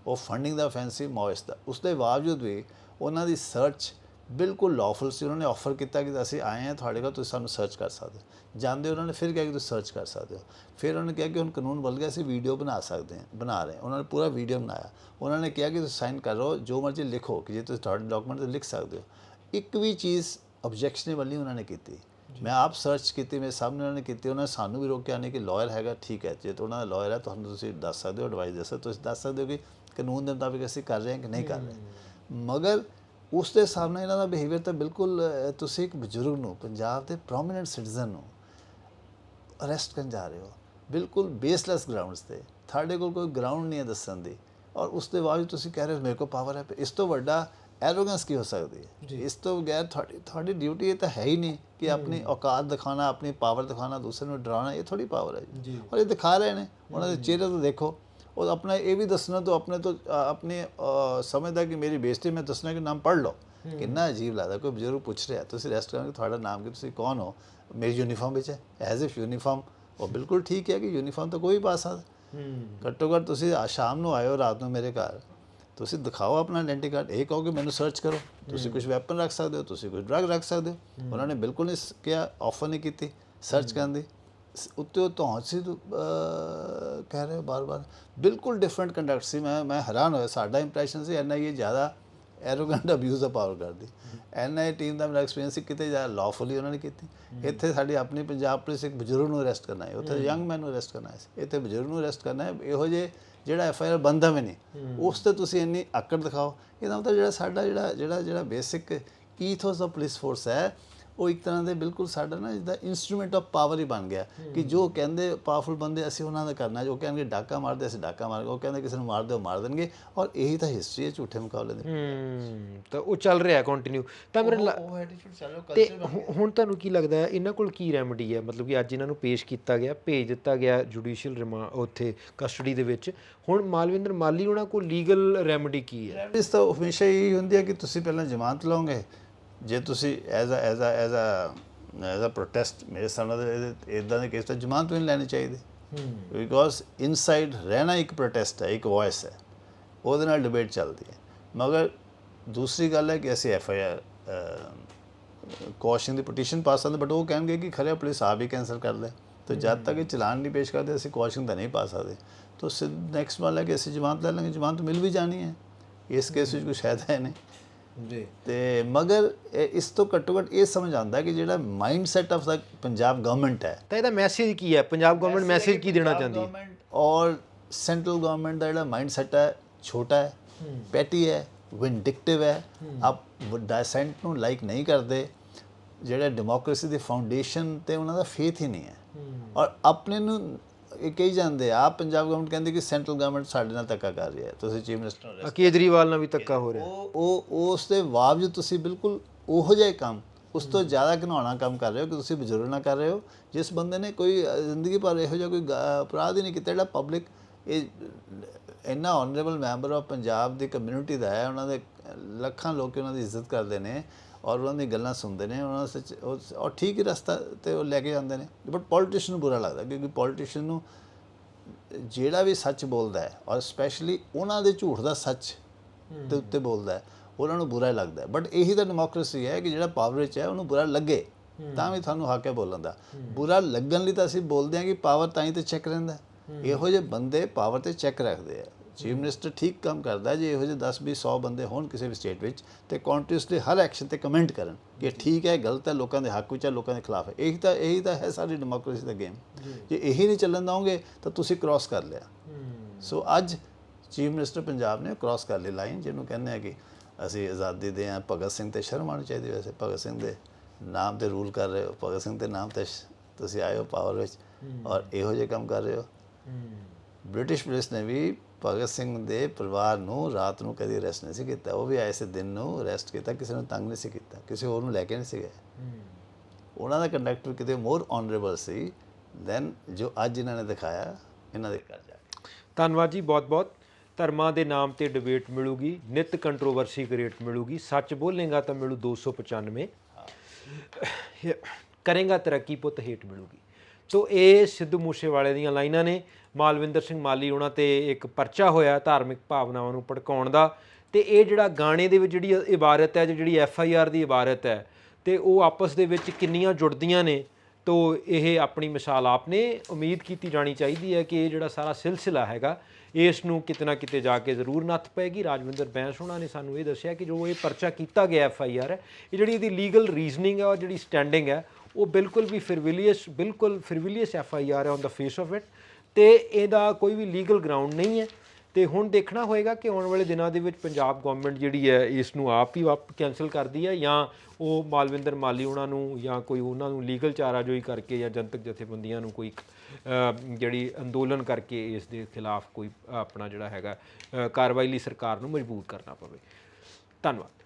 ਉਹ ਫੰਡਿੰਗ ਦਾ ਆਫੈਂਸ ਸੀ ਮਾਓਇਸਟ ਦਾ। ਉਸ ਦੇ ਬਾਵਜੂਦ ਵੀ ਉਹਨਾਂ ਦੀ ਸਰਚ ਬਿਲਕੁਲ ਲਾਫੁਲ ਸੀ ਉਹਨਾਂ ਨੇ ਆਫਰ ਕੀਤਾ ਕਿ ਅਸੀਂ ਆਏ ਹਾਂ ਤੁਹਾਡੇ ਕੋਲ ਤੁਸੀਂ ਸਾਨੂੰ ਸਰਚ ਕਰ ਸਕਦੇ ਹੋ। ਜਾਂਦੇ ਉਹਨਾਂ ਨੇ ਫਿਰ ਕਿਹਾ ਕਿ ਤੁਸੀਂ ਸਰਚ ਕਰ ਸਕਦੇ ਹੋ। ਫਿਰ ਉਹਨਾਂ ਨੇ ਕਿਹਾ ਕਿ ਹੁਣ ਕਾਨੂੰਨ ਬਦਲ ਗਿਆ ਅਸੀਂ ਵੀਡੀਓ ਬਣਾ ਸਕਦੇ ਹਾਂ ਬਣਾ ਰਹੇ ਉਹਨਾਂ ਨੇ ਪੂਰਾ ਵੀਡੀਓ ਬਣਾਇਆ। ਉਹਨਾਂ ਨੇ ਕਿਹਾ ਕਿ ਤੁਸੀਂ ਸਾਈਨ ਕਰੋ ਜੋ ਮਰਜ਼ੀ ਲਿਖੋ ਕਿ ਜੇ ਤੁਸੀਂ ਤੁਹਾਡੇ ਡਾਕੂਮੈਂਟ ਤੇ ਲਿਖ ਸਕਦੇ ਹੋ। ਇੱਕ ਵੀ ਚੀਜ਼ ਆਬਜੈਕਸ਼ਨੇਬਲ ਨਹੀਂ ਉਹਨਾਂ ਨੇ ਕੀਤੀ। ਮੈਂ ਆਪ ਸਰਚ ਕੀਤੀ ਮੇਰੇ ਸਾਹਮਣੇ ਉਹਨਾਂ ਨੇ ਕੀਤੀ ਉਹਨਾਂ ਨੇ ਸਾਨੂੰ ਵੀ ਰੋਕਿਆ ਨਹੀਂ ਕਿ ਲਾਇਰ ਹੈਗਾ ਠੀਕ ਹੈ। ਜੇ ਤਾਂ ਉਹਨਾਂ ਦਾ ਲਾਇਰ ਹੈ ਤੁਹਾਨੂੰ ਤੁਸੀਂ ਦੱਸ ਸਕਦੇ ਹੋ ਐਡਵਾਈਸ ਦੇ ਸਕਦੇ ਹੋ, ਤੁਸੀਂ ਦੱਸ ਸਕਦੇ ਹੋ ਕਿ ਕਾਨੂੰਨ ਦੇ ਮੁਤਾਬਿਕ ਅਸੀਂ ਕਰ ਰਹੇ ਹਾਂ ਕਿ ਨਹੀਂ ਕਰ ਰਹੇ। ਮਗਰ ਉਸ ਦੇ ਸਾਹਮਣੇ ਇਹਨਾਂ ਦਾ ਬਿਹੇਵੀਅਰ ਤਾਂ ਬਿਲਕੁਲ ਤੁਸੀਂ ਇੱਕ ਬਜ਼ੁਰਗ ਨੂੰ ਪੰਜਾਬ ਦੇ ਪ੍ਰੋਮਿਨੈਂਟ ਸਿਟੀਜ਼ਨ ਨੂੰ ਅਰੈਸਟ ਕਰਨ ਜਾ ਰਹੇ ਹੋ। ਬਿਲਕੁਲ ਬੇਸਲੈਸ ਗਰਾਊਂਡਸ ਤੇ। ਤੁਹਾਡੇ ਕੋਲ ਕੋਈ ਗਰਾਊਂਡ ਨਹੀਂ ਹੈ ਦੱਸਣ ਦੀ। ਔਰ ਉਸ ਦੇ ਬਾਵਜੂਦ ਤੁਸੀਂ ਕਹਿ ਰਹੇ ਹੋ ਮੇਰੇ ਕੋਲ ਪਾਵਰ ਹੈ। ਇਸ ਤੋਂ ਵੱਡਾ ਐਰੋਗੈਂਸ ਕੀ ਹੋ ਸਕਦੀ ਹੈ? ਇਸ ਤੋਂ ਬਗੈਰ ਤੁਹਾਡੀ ਤੁਹਾਡੀ ਡਿਊਟੀ ਇਹ ਤਾਂ ਹੈ ਹੀ ਨਹੀਂ ਕਿ ਆਪਣੀ ਔਕਾਤ ਦਿਖਾਣਾ ਆਪਣੀ ਪਾਵਰ ਦਿਖਾਣਾ ਦੂਸਰੇ ਨੂੰ ਡਰਾਉਣਾ ਇਹ ਥੋੜੀ ਪਾਵਰ ਹੈ ਜੀ। ਔਰ ਇਹ ਦਿਖਾ ਰਹੇ ਨੇ। ਉਹਨਾਂ ਦੇ ਚਿਹਰੇ ਤੋਂ ਦੇਖੋ। ਉਹ ਆਪਣਾ ਇਹ ਵੀ ਦੱਸਣਾ ਤੋਂ ਆਪਣੇ ਤੋਂ ਅ, ਸਮਝਦਾ ਕਿ ਮੇਰੀ ਬੇਇੱਜ਼ਤੀ ਮੈਂ ਦੱਸਣਾ ਕਿ ਨਾਮ ਪੜ੍ਹ ਲਓ। ਕਿੰਨਾ ਅਜੀਬ ਲੱਗਦਾ ਕੋਈ ਬਜ਼ੁਰਗ ਪੁੱਛ ਰਿਹਾ ਤੁਸੀਂ ਰੈਸਟ ਕਰੋਗੇ ਤੁਹਾਡਾ ਨਾਮ ਕੀ ਤੁਸੀਂ ਕੌਣ ਹੋ? ਮੇਰੀ ਯੂਨੀਫਾਰਮ ਵਿੱਚ ਹੈ। ਐਜ਼ ਇਫ ਯੂਨੀਫਾਰਮ ਉਹ ਬਿਲਕੁਲ ਠੀਕ ਹੈ ਕਿ ਯੂਨੀਫਾਰਮ ਤਾਂ ਕੋਈ ਪਾ ਸਕਦਾ ਘੱਟੋ ਘੱਟ ਤੁਸੀਂ ਆ ਸ਼ਾਮ ਨੂੰ ਆਇਓ ਰਾਤ ਨੂੰ ਮੇਰੇ ਘਰ। ਤੁਸੀਂ ਦਿਖਾਓ ਆਪਣਾ ਆਇਡੈਂਟੀ ਕਾਰਡ ਇਹ ਕਹੋ ਕਿ ਮੈਨੂੰ ਸਰਚ ਕਰੋ। ਤੁਸੀਂ ਕੁਝ ਵੈਪਨ ਰੱਖ ਸਕਦੇ ਹੋ ਤੁਸੀਂ ਕੋਈ ਡਰਗ ਰੱਖ ਸਕਦੇ ਹੋ। ਉਹਨਾਂ ਨੇ ਬਿਲਕੁਲ ਨਹੀਂ ਕਿਹਾ ਆਫਰ ਨਹੀਂ ਕੀਤੀ ਸਰਚ ਕਰਨ ਦੀ। ਉੱਤੇ ਤੋਂ ਸੀ ਕਹਿ ਰਹੇ ਬਾਰ-ਬਾਰ। ਬਿਲਕੁਲ ਡਿਫਰੈਂਟ ਕੰਡਕਟ ਸੀ ਮੈਂ ਮੈਂ ਹੈਰਾਨ ਹੋਇਆ। ਸਾਡਾ ਇੰਪ੍ਰੈਸ਼ਨ ਸੀ ਐਨਆਈਏ ਜ਼ਿਆਦਾ ਐਰੋਗੈਂਟ ਅਬਿਊਜ਼ ਆਫ ਪਾਵਰ ਕਰਦੀ। ਐਨਆਈਏ ਟੀਮ ਦਾ ਮੇਰਾ ਐਕਸਪੀਰੀਅੰਸ ਸੀ ਕਿਤੇ ਜ਼ਿਆਦਾ ਲਾਫੁਲੀ ਉਹਨਾਂ ਨੇ ਕੀਤੀ। ਇੱਥੇ ਸਾਡੀ ਆਪਣੀ ਪੰਜਾਬ ਪੁਲਿਸ ਇੱਕ ਬਜ਼ੁਰਗ ਨੂੰ ਅਰੈਸਟ ਕਰਨਾ ਹੈ ਉੱਥੇ ਯੰਗ ਮੈਨ ਨੂੰ ਅਰੈਸਟ ਕਰਨਾ ਹੈ ਇੱਥੇ ਬਜ਼ੁਰਗ ਨੂੰ ਅਰੈਸਟ ਕਰਨਾ ਹੈ ਇਹੋ ਜੇ ਜਿਹੜਾ ਐਫ ਆਈ ਆਰ ਬੰਦਾ ਵੀ ਨਹੀਂ। ਉਸ ਤੇ ਤੁਸੀਂ ਇੰਨੀ ਆਕੜ ਦਿਖਾਓ। ਇਹਦਾ ਮਤਲਬ ਜਿਹੜਾ ਸਾਡਾ ਜਿਹੜਾ ਜਿਹੜਾ ਜਿਹੜਾ basic ethos of police force ਹੈ ਉਹ ਇੱਕ ਤਰ੍ਹਾਂ ਦੇ ਬਿਲਕੁਲ ਸਾਡਾ ਨਾ ਜਿੱਦਾਂ ਇਨਸਟਰੂਮੈਂਟ ਆਫ ਪਾਵਰ ਹੀ ਬਣ ਗਿਆ ਕਿ ਜੋ ਕਹਿੰਦੇ ਪਾਵਰਫੁਲ ਬੰਦੇ ਅਸੀਂ ਉਹਨਾਂ ਦਾ ਕਰਨਾ ਜੋ ਕਹਿੰਗੇ ਡਾਕਾ ਮਾਰਦੇ ਅਸੀਂ ਡਾਕਾ ਮਾਰਾਂਗੇ ਉਹ ਕਹਿੰਦੇ ਕਿਸੇ ਨੂੰ ਮਾਰ ਦਿਓ ਮਾਰ ਦੇਣਗੇ ਔਰ ਇਹੀ ਤਾਂ ਹਿਸਟਰੀ ਹੈ ਝੂਠੇ ਮੁਕਾਬਲੇ ਦੀ। ਹੂੰ ਤਾਂ ਉਹ ਚੱਲ ਰਿਹਾ ਕੰਟੀਨਿਊ ਤਾਂ ਮੇਰੇ ਉਹ ਐਟੀਟਿਊਡ ਚੱਲੋ ਹੁਣ ਤੁਹਾਨੂੰ ਕੀ ਲੱਗਦਾ ਹੈ ਇਹਨਾਂ ਕੋਲ ਕੀ ਰੈਮਡੀ ਹੈ? ਮਤਲਬ ਕਿ ਅੱਜ ਇਹਨਾਂ ਨੂੰ ਪੇਸ਼ ਕੀਤਾ ਗਿਆ ਭੇਜ ਦਿੱਤਾ ਗਿਆ ਜੁਡੀਸ਼ੀਅਲ ਰਿਮਾ ਉੱਥੇ ਕਸਟਡੀ ਦੇ ਵਿੱਚ। ਹੁਣ ਮਾਲਵਿੰਦਰ ਮਾਲੀ ਉਹਨਾਂ ਕੋਲ ਲੀਗਲ ਰੈਮਡੀ ਕੀ ਹੈ? ਇਸ ਤਾਂ ਹਮੇਸ਼ਾ ਹੀ ਹੁੰਦੀ ਹੈ ਕਿ ਤੁਸੀਂ ਪਹਿਲਾਂ ਜ਼ਮਾਨਤ ਲਓਗੇ ਜੇ ਤੁਸੀਂ as a as a as a as a protest ਮੇਰੇ ਸਾਹਮਣੇ ਇਦਾਂ ਦੇ ਕੇਸ ਤਾਂ ਜ਼ਮਾਨਤ ਵੀ ਨਹੀਂ ਲੈਣੀ ਚਾਹੀਦੀ। ਬਿਕੋਜ਼ ਇਨਸਾਈਡ ਰਹਿਣਾ ਇੱਕ ਪ੍ਰੋਟੈਸਟ ਹੈ ਇੱਕ ਵੌਇਸ ਹੈ। ਉਹਦੇ ਨਾਲ ਡਿਬੇਟ ਚੱਲਦੀ ਹੈ। ਮਗਰ ਦੂਸਰੀ ਗੱਲ ਹੈ ਕਿ ਅਸੀਂ ਐਫ ਆਈ ਆਰ ਕੌਸ਼ਨ ਦੀ ਪਟੀਸ਼ਨ ਪਾਸ ਕਰਦੇ ਬਟ ਉਹ ਕਹਿਣਗੇ ਕਿ ਖਰੇ ਪੁਲਿਸ ਆਪ ਹੀ ਕੈਂਸਲ ਕਰ ਲੈ ਤਾਂ ਜਦ ਤੱਕ ਇਹ ਚਲਾਨ ਨਹੀਂ ਪੇਸ਼ ਕਰਦੇ ਅਸੀਂ ਕੌਸ਼ਨ ਤਾਂ ਨਹੀਂ ਪਾ ਸਕਦੇ। ਤਾਂ ਨੈਕਸਟ ਵਾਲਾ ਕਿ ਅਸੀਂ ਜ਼ਮਾਨਤ ਲੈ ਲਾਂਗੇ ਜ਼ਮਾਨਤ ਮਿਲ ਵੀ ਜਾਣੀ ਹੈ। ਇਸ ਕੇਸ ਵਿੱਚ ਸ਼ਾਇਦ ਹੈ ਨਹੀਂ। ਜੀ। ਤੇ ਮਗਰ ਇਸ ਤੋਂ ਘੱਟੋ ਘੱਟ ਇਹ ਸਮਝ ਆਉਂਦਾ ਕਿ ਜਿਹੜਾ mindset of the Punjab government ਹੈ। ਤਾਂ ਇਹਦਾ ਮੈਸੇਜ ਕੀ ਹੈ? ਪੰਜਾਬ ਗਵਰਨਮੈਂਟ ਮੈਸੇਜ ਕੀ ਦੇਣਾ ਚਾਹੁੰਦੀ? ਹੈ ਔਰ ਸੈਂਟਰਲ ਗਵਰਨਮੈਂਟ ਦਾ ਜਿਹੜਾ ਮਾਈਂਡ ਸੈਟ ਹੈ ਛੋਟਾ ਹੈ ਪੈਟੀ ਹੈ ਵਿੰਡਿਕਟਿਵ ਹੈ। ਆਪ ਡਾਇਸੈਂਟ ਨੂੰ ਲਾਈਕ ਨਹੀਂ ਕਰਦੇ। ਜਿਹੜਾ ਡੈਮੋਕ੍ਰੇਸੀ ਦੀ ਫਾਊਂਡੇਸ਼ਨ ਤੇ ਉਹਨਾਂ ਦਾ ਫੇਥ ਹੀ ਨਹੀਂ ਹੈ। ਔਰ ਆਪਣੇ ਨੂੰ ਇਹ ਕਹੀ ਜਾਂਦੇ ਆ ਪੰਜਾਬ ਗਵਰਨਮੈਂਟ ਕਹਿੰਦੀ ਕਿ ਸੈਂਟਰਲ ਗਵਰਨਮੈਂਟ ਸਾਡੇ ਨਾਲ ਧੱਕਾ ਕਰ ਰਹੀ ਹੈ ਤੁਸੀਂ ਚੀਫ ਮਿਨਿਸਟਰ ਨੂੰ ਕੇਜਰੀਵਾਲ ਨਾਲ ਵੀ ਧੱਕਾ ਹੋ ਰਿਹਾ। ਉਹ ਉਹ ਉਸ ਦੇ ਬਾਵਜੂਦ ਤੁਸੀਂ ਬਿਲਕੁਲ ਉਹੋ ਜਿਹਾ ਕੰਮ ਉਸ ਤੋਂ ਜ਼ਿਆਦਾ ਘਿਨਾਉਣਾ ਕੰਮ ਕਰ ਰਹੇ ਹੋ ਕਿ ਤੁਸੀਂ ਬਜ਼ੁਰਗ ਨਾਲ ਕਰ ਰਹੇ ਹੋ ਜਿਸ ਬੰਦੇ ਨੇ ਕੋਈ ਜ਼ਿੰਦਗੀ ਭਰ ਇਹੋ ਜਿਹਾ ਕੋਈ ਅਪਰਾਧ ਹੀ ਨਹੀਂ ਕੀਤਾ ਜਿਹੜਾ ਪਬਲਿਕ ਇਹ ਇੰਨਾ ਆਨਰੇਬਲ ਮੈਂਬਰ ਆਫ ਪੰਜਾਬ ਦੀ ਕਮਿਊਨਿਟੀ ਦਾ ਹੈ ਉਹਨਾਂ ਦੇ ਲੱਖਾਂ ਲੋਕ ਉਹਨਾਂ ਦੀ ਇੱਜ਼ਤ ਕਰਦੇ ਨੇ ਔਰ ਉਹਨਾਂ ਦੀ ਗੱਲਾਂ ਸੁਣਦੇ ਨੇ ਉਹਨਾਂ ਸੱਚ ਉਹ- ਔਰ ਠੀਕ ਹੀ ਰਸਤਾ ਤੇ ਉਹ ਲੈ ਕੇ ਜਾਂਦੇ ਨੇ। ਬਟ ਪੋਲੀਟੀਸ਼ੀਅਨ ਨੂੰ ਬੁਰਾ ਲੱਗਦਾ ਕਿਉਂਕਿ ਪੋਲੀਟੀਸ਼ੀਅਨ ਨੂੰ ਜਿਹੜਾ ਵੀ ਸੱਚ ਬੋਲਦਾ ਹੈ ਔਰ ਸਪੈਸ਼ਲੀ ਉਹਨਾਂ ਦੇ ਝੂਠ ਦਾ ਸੱਚ ਦੇ ਉੱਤੇ ਬੋਲਦਾ ਹੈ ਉਹਨਾਂ ਨੂੰ ਬੁਰਾ ਲੱਗਦਾ ਬਟ ਇਹੀ ਤਾਂ ਡੈਮੋਕ੍ਰੇਸੀ ਹੈ ਕਿ ਜਿਹੜਾ ਪਾਵਰ ਵਿੱਚ ਹੈ ਉਹਨੂੰ ਬੁਰਾ ਲੱਗੇ ਤਾਂ ਵੀ ਤੁਹਾਨੂੰ ਹੱਕ ਹੈ ਬੋਲਣ ਦਾ। ਬੁਰਾ ਲੱਗਣ ਲਈ ਤਾਂ ਅਸੀਂ ਬੋਲਦੇ ਹਾਂ ਕਿ ਪਾਵਰ ਤਾਂ ਹੀ ਤੇ ਚੈੱਕ ਰਹਿੰਦਾ। ਇਹੋ ਜਿਹੇ ਬੰਦੇ ਪਾਵਰ ਤੇ ਚੈੱਕ ਰੱਖਦੇ ਆ। ਚੀਫ ਮਿਨਿਸਟਰ ਠੀਕ ਕੰਮ ਕਰਦਾ ਜੇ ਇਹੋ ਜਿਹੇ 10 20 100 ਬੰਦੇ ਹੋਣ ਕਿਸੇ ਵੀ ਸਟੇਟ ਵਿੱਚ ਤੇ ਕੰਟੀਨਿਊਸਲੀ ਹਰ ਐਕਸ਼ਨ ਤੇ ਕਮੈਂਟ ਕਰਨ ਕਿ ਠੀਕ ਹੈ ਗਲਤ ਹੈ ਲੋਕਾਂ ਦੇ ਹੱਕ ਵਿੱਚ ਹੈ ਲੋਕਾਂ ਦੇ ਖਿਲਾਫ ਹੈ। ਇਹੀ ਤਾਂ ਇਹੀ ਤਾਂ ਹੈ ਸਾਡੀ ਡੈਮੋਕ੍ਰੇਸੀ ਦਾ ਗੇਮ ਜੇ। ਇਹੀ ਨਹੀਂ ਚੱਲਣ ਦਓਗੇ ਤਾਂ ਤੁਸੀਂ ਕ੍ਰਾਸ ਕਰ ਲਿਆ। ਸੋ ਅੱਜ ਚੀਫ ਮਿਨਿਸਟਰ ਪੰਜਾਬ ਨੇ ਕ੍ਰਾਸ ਕਰ ਲਈ ਲਾਈਨ ਜਿਹਨੂੰ ਕਹਿੰਦੇ ਆ ਕਿ ਅਸੀਂ ਆਜ਼ਾਦੀ ਦੇ ਆ ਭਗਤ ਸਿੰਘ ਤੇ ਸ਼ਰਮ ਆਉਣੀ ਚਾਹੀਦੀ ਵੈਸੇ। ਭਗਤ ਸਿੰਘ ਦੇ ਨਾਮ ਤੇ ਰੂਲ ਕਰ ਰਹੇ ਹੋ। ਭਗਤ ਸਿੰਘ ਦੇ ਨਾਮ ਤੇ ਤੁਸੀਂ ਆਏ ਹੋ ਪਾਵਰ ਵਿੱਚ ਔਰ ਇਹੋ ਜਿਹੇ ਕੰਮ ਕਰ ਰਹੇ ਹੋ। ਬ੍ਰਿਟਿਸ਼ ਪੁਲਿਸ ਨੇ ਵੀ ਭਗਤ ਸਿੰਘ ਦੇ ਪਰਿਵਾਰ ਨੂੰ ਰਾਤ ਨੂੰ ਕਦੀ ਅਰੈਸਟ ਨਹੀਂ ਸੀ ਕੀਤਾ। ਉਹ ਵੀ ਐਸੇ ਦਿਨ ਨੂੰ ਅਰੈਸਟ ਕੀਤਾ ਕਿਸੇ ਨੂੰ ਤੰਗ ਨਹੀਂ ਸੀ ਕੀਤਾ ਕਿਸੇ ਹੋਰ ਨੂੰ ਲੈ ਕੇ ਨਹੀਂ ਸੀ ਗਏ। ਉਹਨਾਂ ਦਾ ਕੰਡਕਟਰ ਕਿਤੇ ਮੋਰ ਆਨਰੇਬਲ ਸੀ ਦੈਨ ਜੋ ਅੱਜ ਇਹਨਾਂ ਨੇ ਦਿਖਾਇਆ ਇਹਨਾਂ ਦੇ ਘਰ ਜਾ ਕੇ। ਧੰਨਵਾਦ ਜੀ ਬਹੁਤ-ਬਹੁਤ। ਧਰਮਾਂ ਦੇ ਨਾਮ ਤੇ ਡਿਬੇਟ ਮਿਲੂਗੀ ਨਿਤ ਕੰਟਰੋਵਰਸੀ ਕ੍ਰੀਏਟ ਮਿਲੂਗੀ ਸੱਚ ਬੋਲੇਗਾ ਤਾਂ ਮਿਲੂ 295 ਕਰੇਗਾ ਤਰੱਕੀ ਪੁੱਤ ਹੇਟ ਮਿਲੂਗੀ। ਸੋ ਇਹ ਸਿੱਧੂ ਮੂਸੇਵਾਲੇ ਦੀਆਂ ਲਾਈਨਾਂ ਨੇ। ਮਾਲਵਿੰਦਰ ਸਿੰਘ ਮਾਲੀ ਉਹਨਾਂ ਤੇ ਇੱਕ ਪਰਚਾ ਹੋਇਆ ਧਾਰਮਿਕ ਭਾਵਨਾਵਾਂ ਨੂੰ ਭੜਕਾਉਣ ਦਾ। ਤੇ ਇਹ ਜਿਹੜਾ ਗਾਣੇ ਦੇ ਵਿੱਚ ਜਿਹੜੀ ਇਬਾਰਤ ਹੈ ਜਿਹੜੀ ਐਫ ਆਈ ਆਰ ਦੀ ਇਬਾਰਤ ਹੈ, ਤੇ ਉਹ ਆਪਸ ਦੇ ਵਿੱਚ ਕਿੰਨੀਆਂ ਜੁੜਦੀਆਂ ਨੇ। ਤੋ ਇਹ ਆਪਣੀ ਮਿਸਾਲ ਆਪਨੇ ਉਮੀਦ ਕੀਤੀ ਜਾਣੀ ਚਾਹੀਦੀ ਹੈ ਕਿ ਇਹ ਜਿਹੜਾ ਸਾਰਾ ਸਿਲਸਿਲਾ ਹੈਗਾ, ਇਸ ਨੂੰ ਕਿਤੇ ਨਾ ਕਿਤੇ ਜਾ ਕੇ ਜ਼ਰੂਰ ਨੱਥ ਪਏਗੀ। ਰਾਜਵਿੰਦਰ ਬੈਂਸ ਉਹਨਾਂ ਨੇ ਸਾਨੂੰ ਇਹ ਦੱਸਿਆ ਕਿ ਜੋ ਇਹ ਪਰਚਾ ਕੀਤਾ ਗਿਆ ਐਫ ਆਈ ਆਰ ਹੈ, ਇਹ ਜਿਹੜੀ ਇਹਦੀ ਲੀਗਲ ਰੀਜ਼ਨਿੰਗ ਹੈ ਔਰ ਜਿਹੜੀ ਸਟੈਂਡਿੰਗ ਹੈ ਉਹ ਬਿਲਕੁਲ ਵੀ ਫਿਰਵਿਲੀਅਸ ਬਿਲਕੁਲ ਫਿਰਵਿਲੀਅਸ ਐਫ ਆਈ ਆਰ ਹੈ on the face of it ਤੇ ਇਹਦਾ ਕੋਈ ਵੀ ਲੀਗਲ ਗਰਾਊਂਡ ਨਹੀਂ ਹੈ। ਤੇ ਹੁਣ ਦੇਖਣਾ ਹੋਏਗਾ ਕਿ ਆਉਣ ਵਾਲੇ ਦਿਨਾਂ ਦੇ ਵਿੱਚ ਪੰਜਾਬ ਗਵਰਨਮੈਂਟ ਜਿਹੜੀ ਹੈ ਇਸ ਨੂੰ ਆਪ ਹੀ ਵਾਪ ਕੈਨਸਲ ਕਰਦੀ ਹੈ ਜਾਂ ਉਹ ਮਾਲਵਿੰਦਰ ਮਾਲੀ ਉਹਨਾਂ ਨੂੰ ਜਾਂ ਕੋਈ ਉਹਨਾਂ ਨੂੰ ਲੀਗਲ ਚਾਰਾਜੋਈ ਕਰਕੇ ਜਾਂ ਜਨਤਕ ਜਥੇਬੰਦੀਆਂ ਨੂੰ ਕੋਈ ਜਿਹੜੀ ਅੰਦੋਲਨ ਕਰਕੇ ਇਸ ਦੇ ਖਿਲਾਫ ਕੋਈ ਆਪਣਾ ਜਿਹੜਾ ਹੈਗਾ ਕਾਰਵਾਈ ਲਈ ਸਰਕਾਰ ਨੂੰ ਮਜਬੂਰ ਕਰਨਾ ਪਵੇ। ਧੰਨਵਾਦ।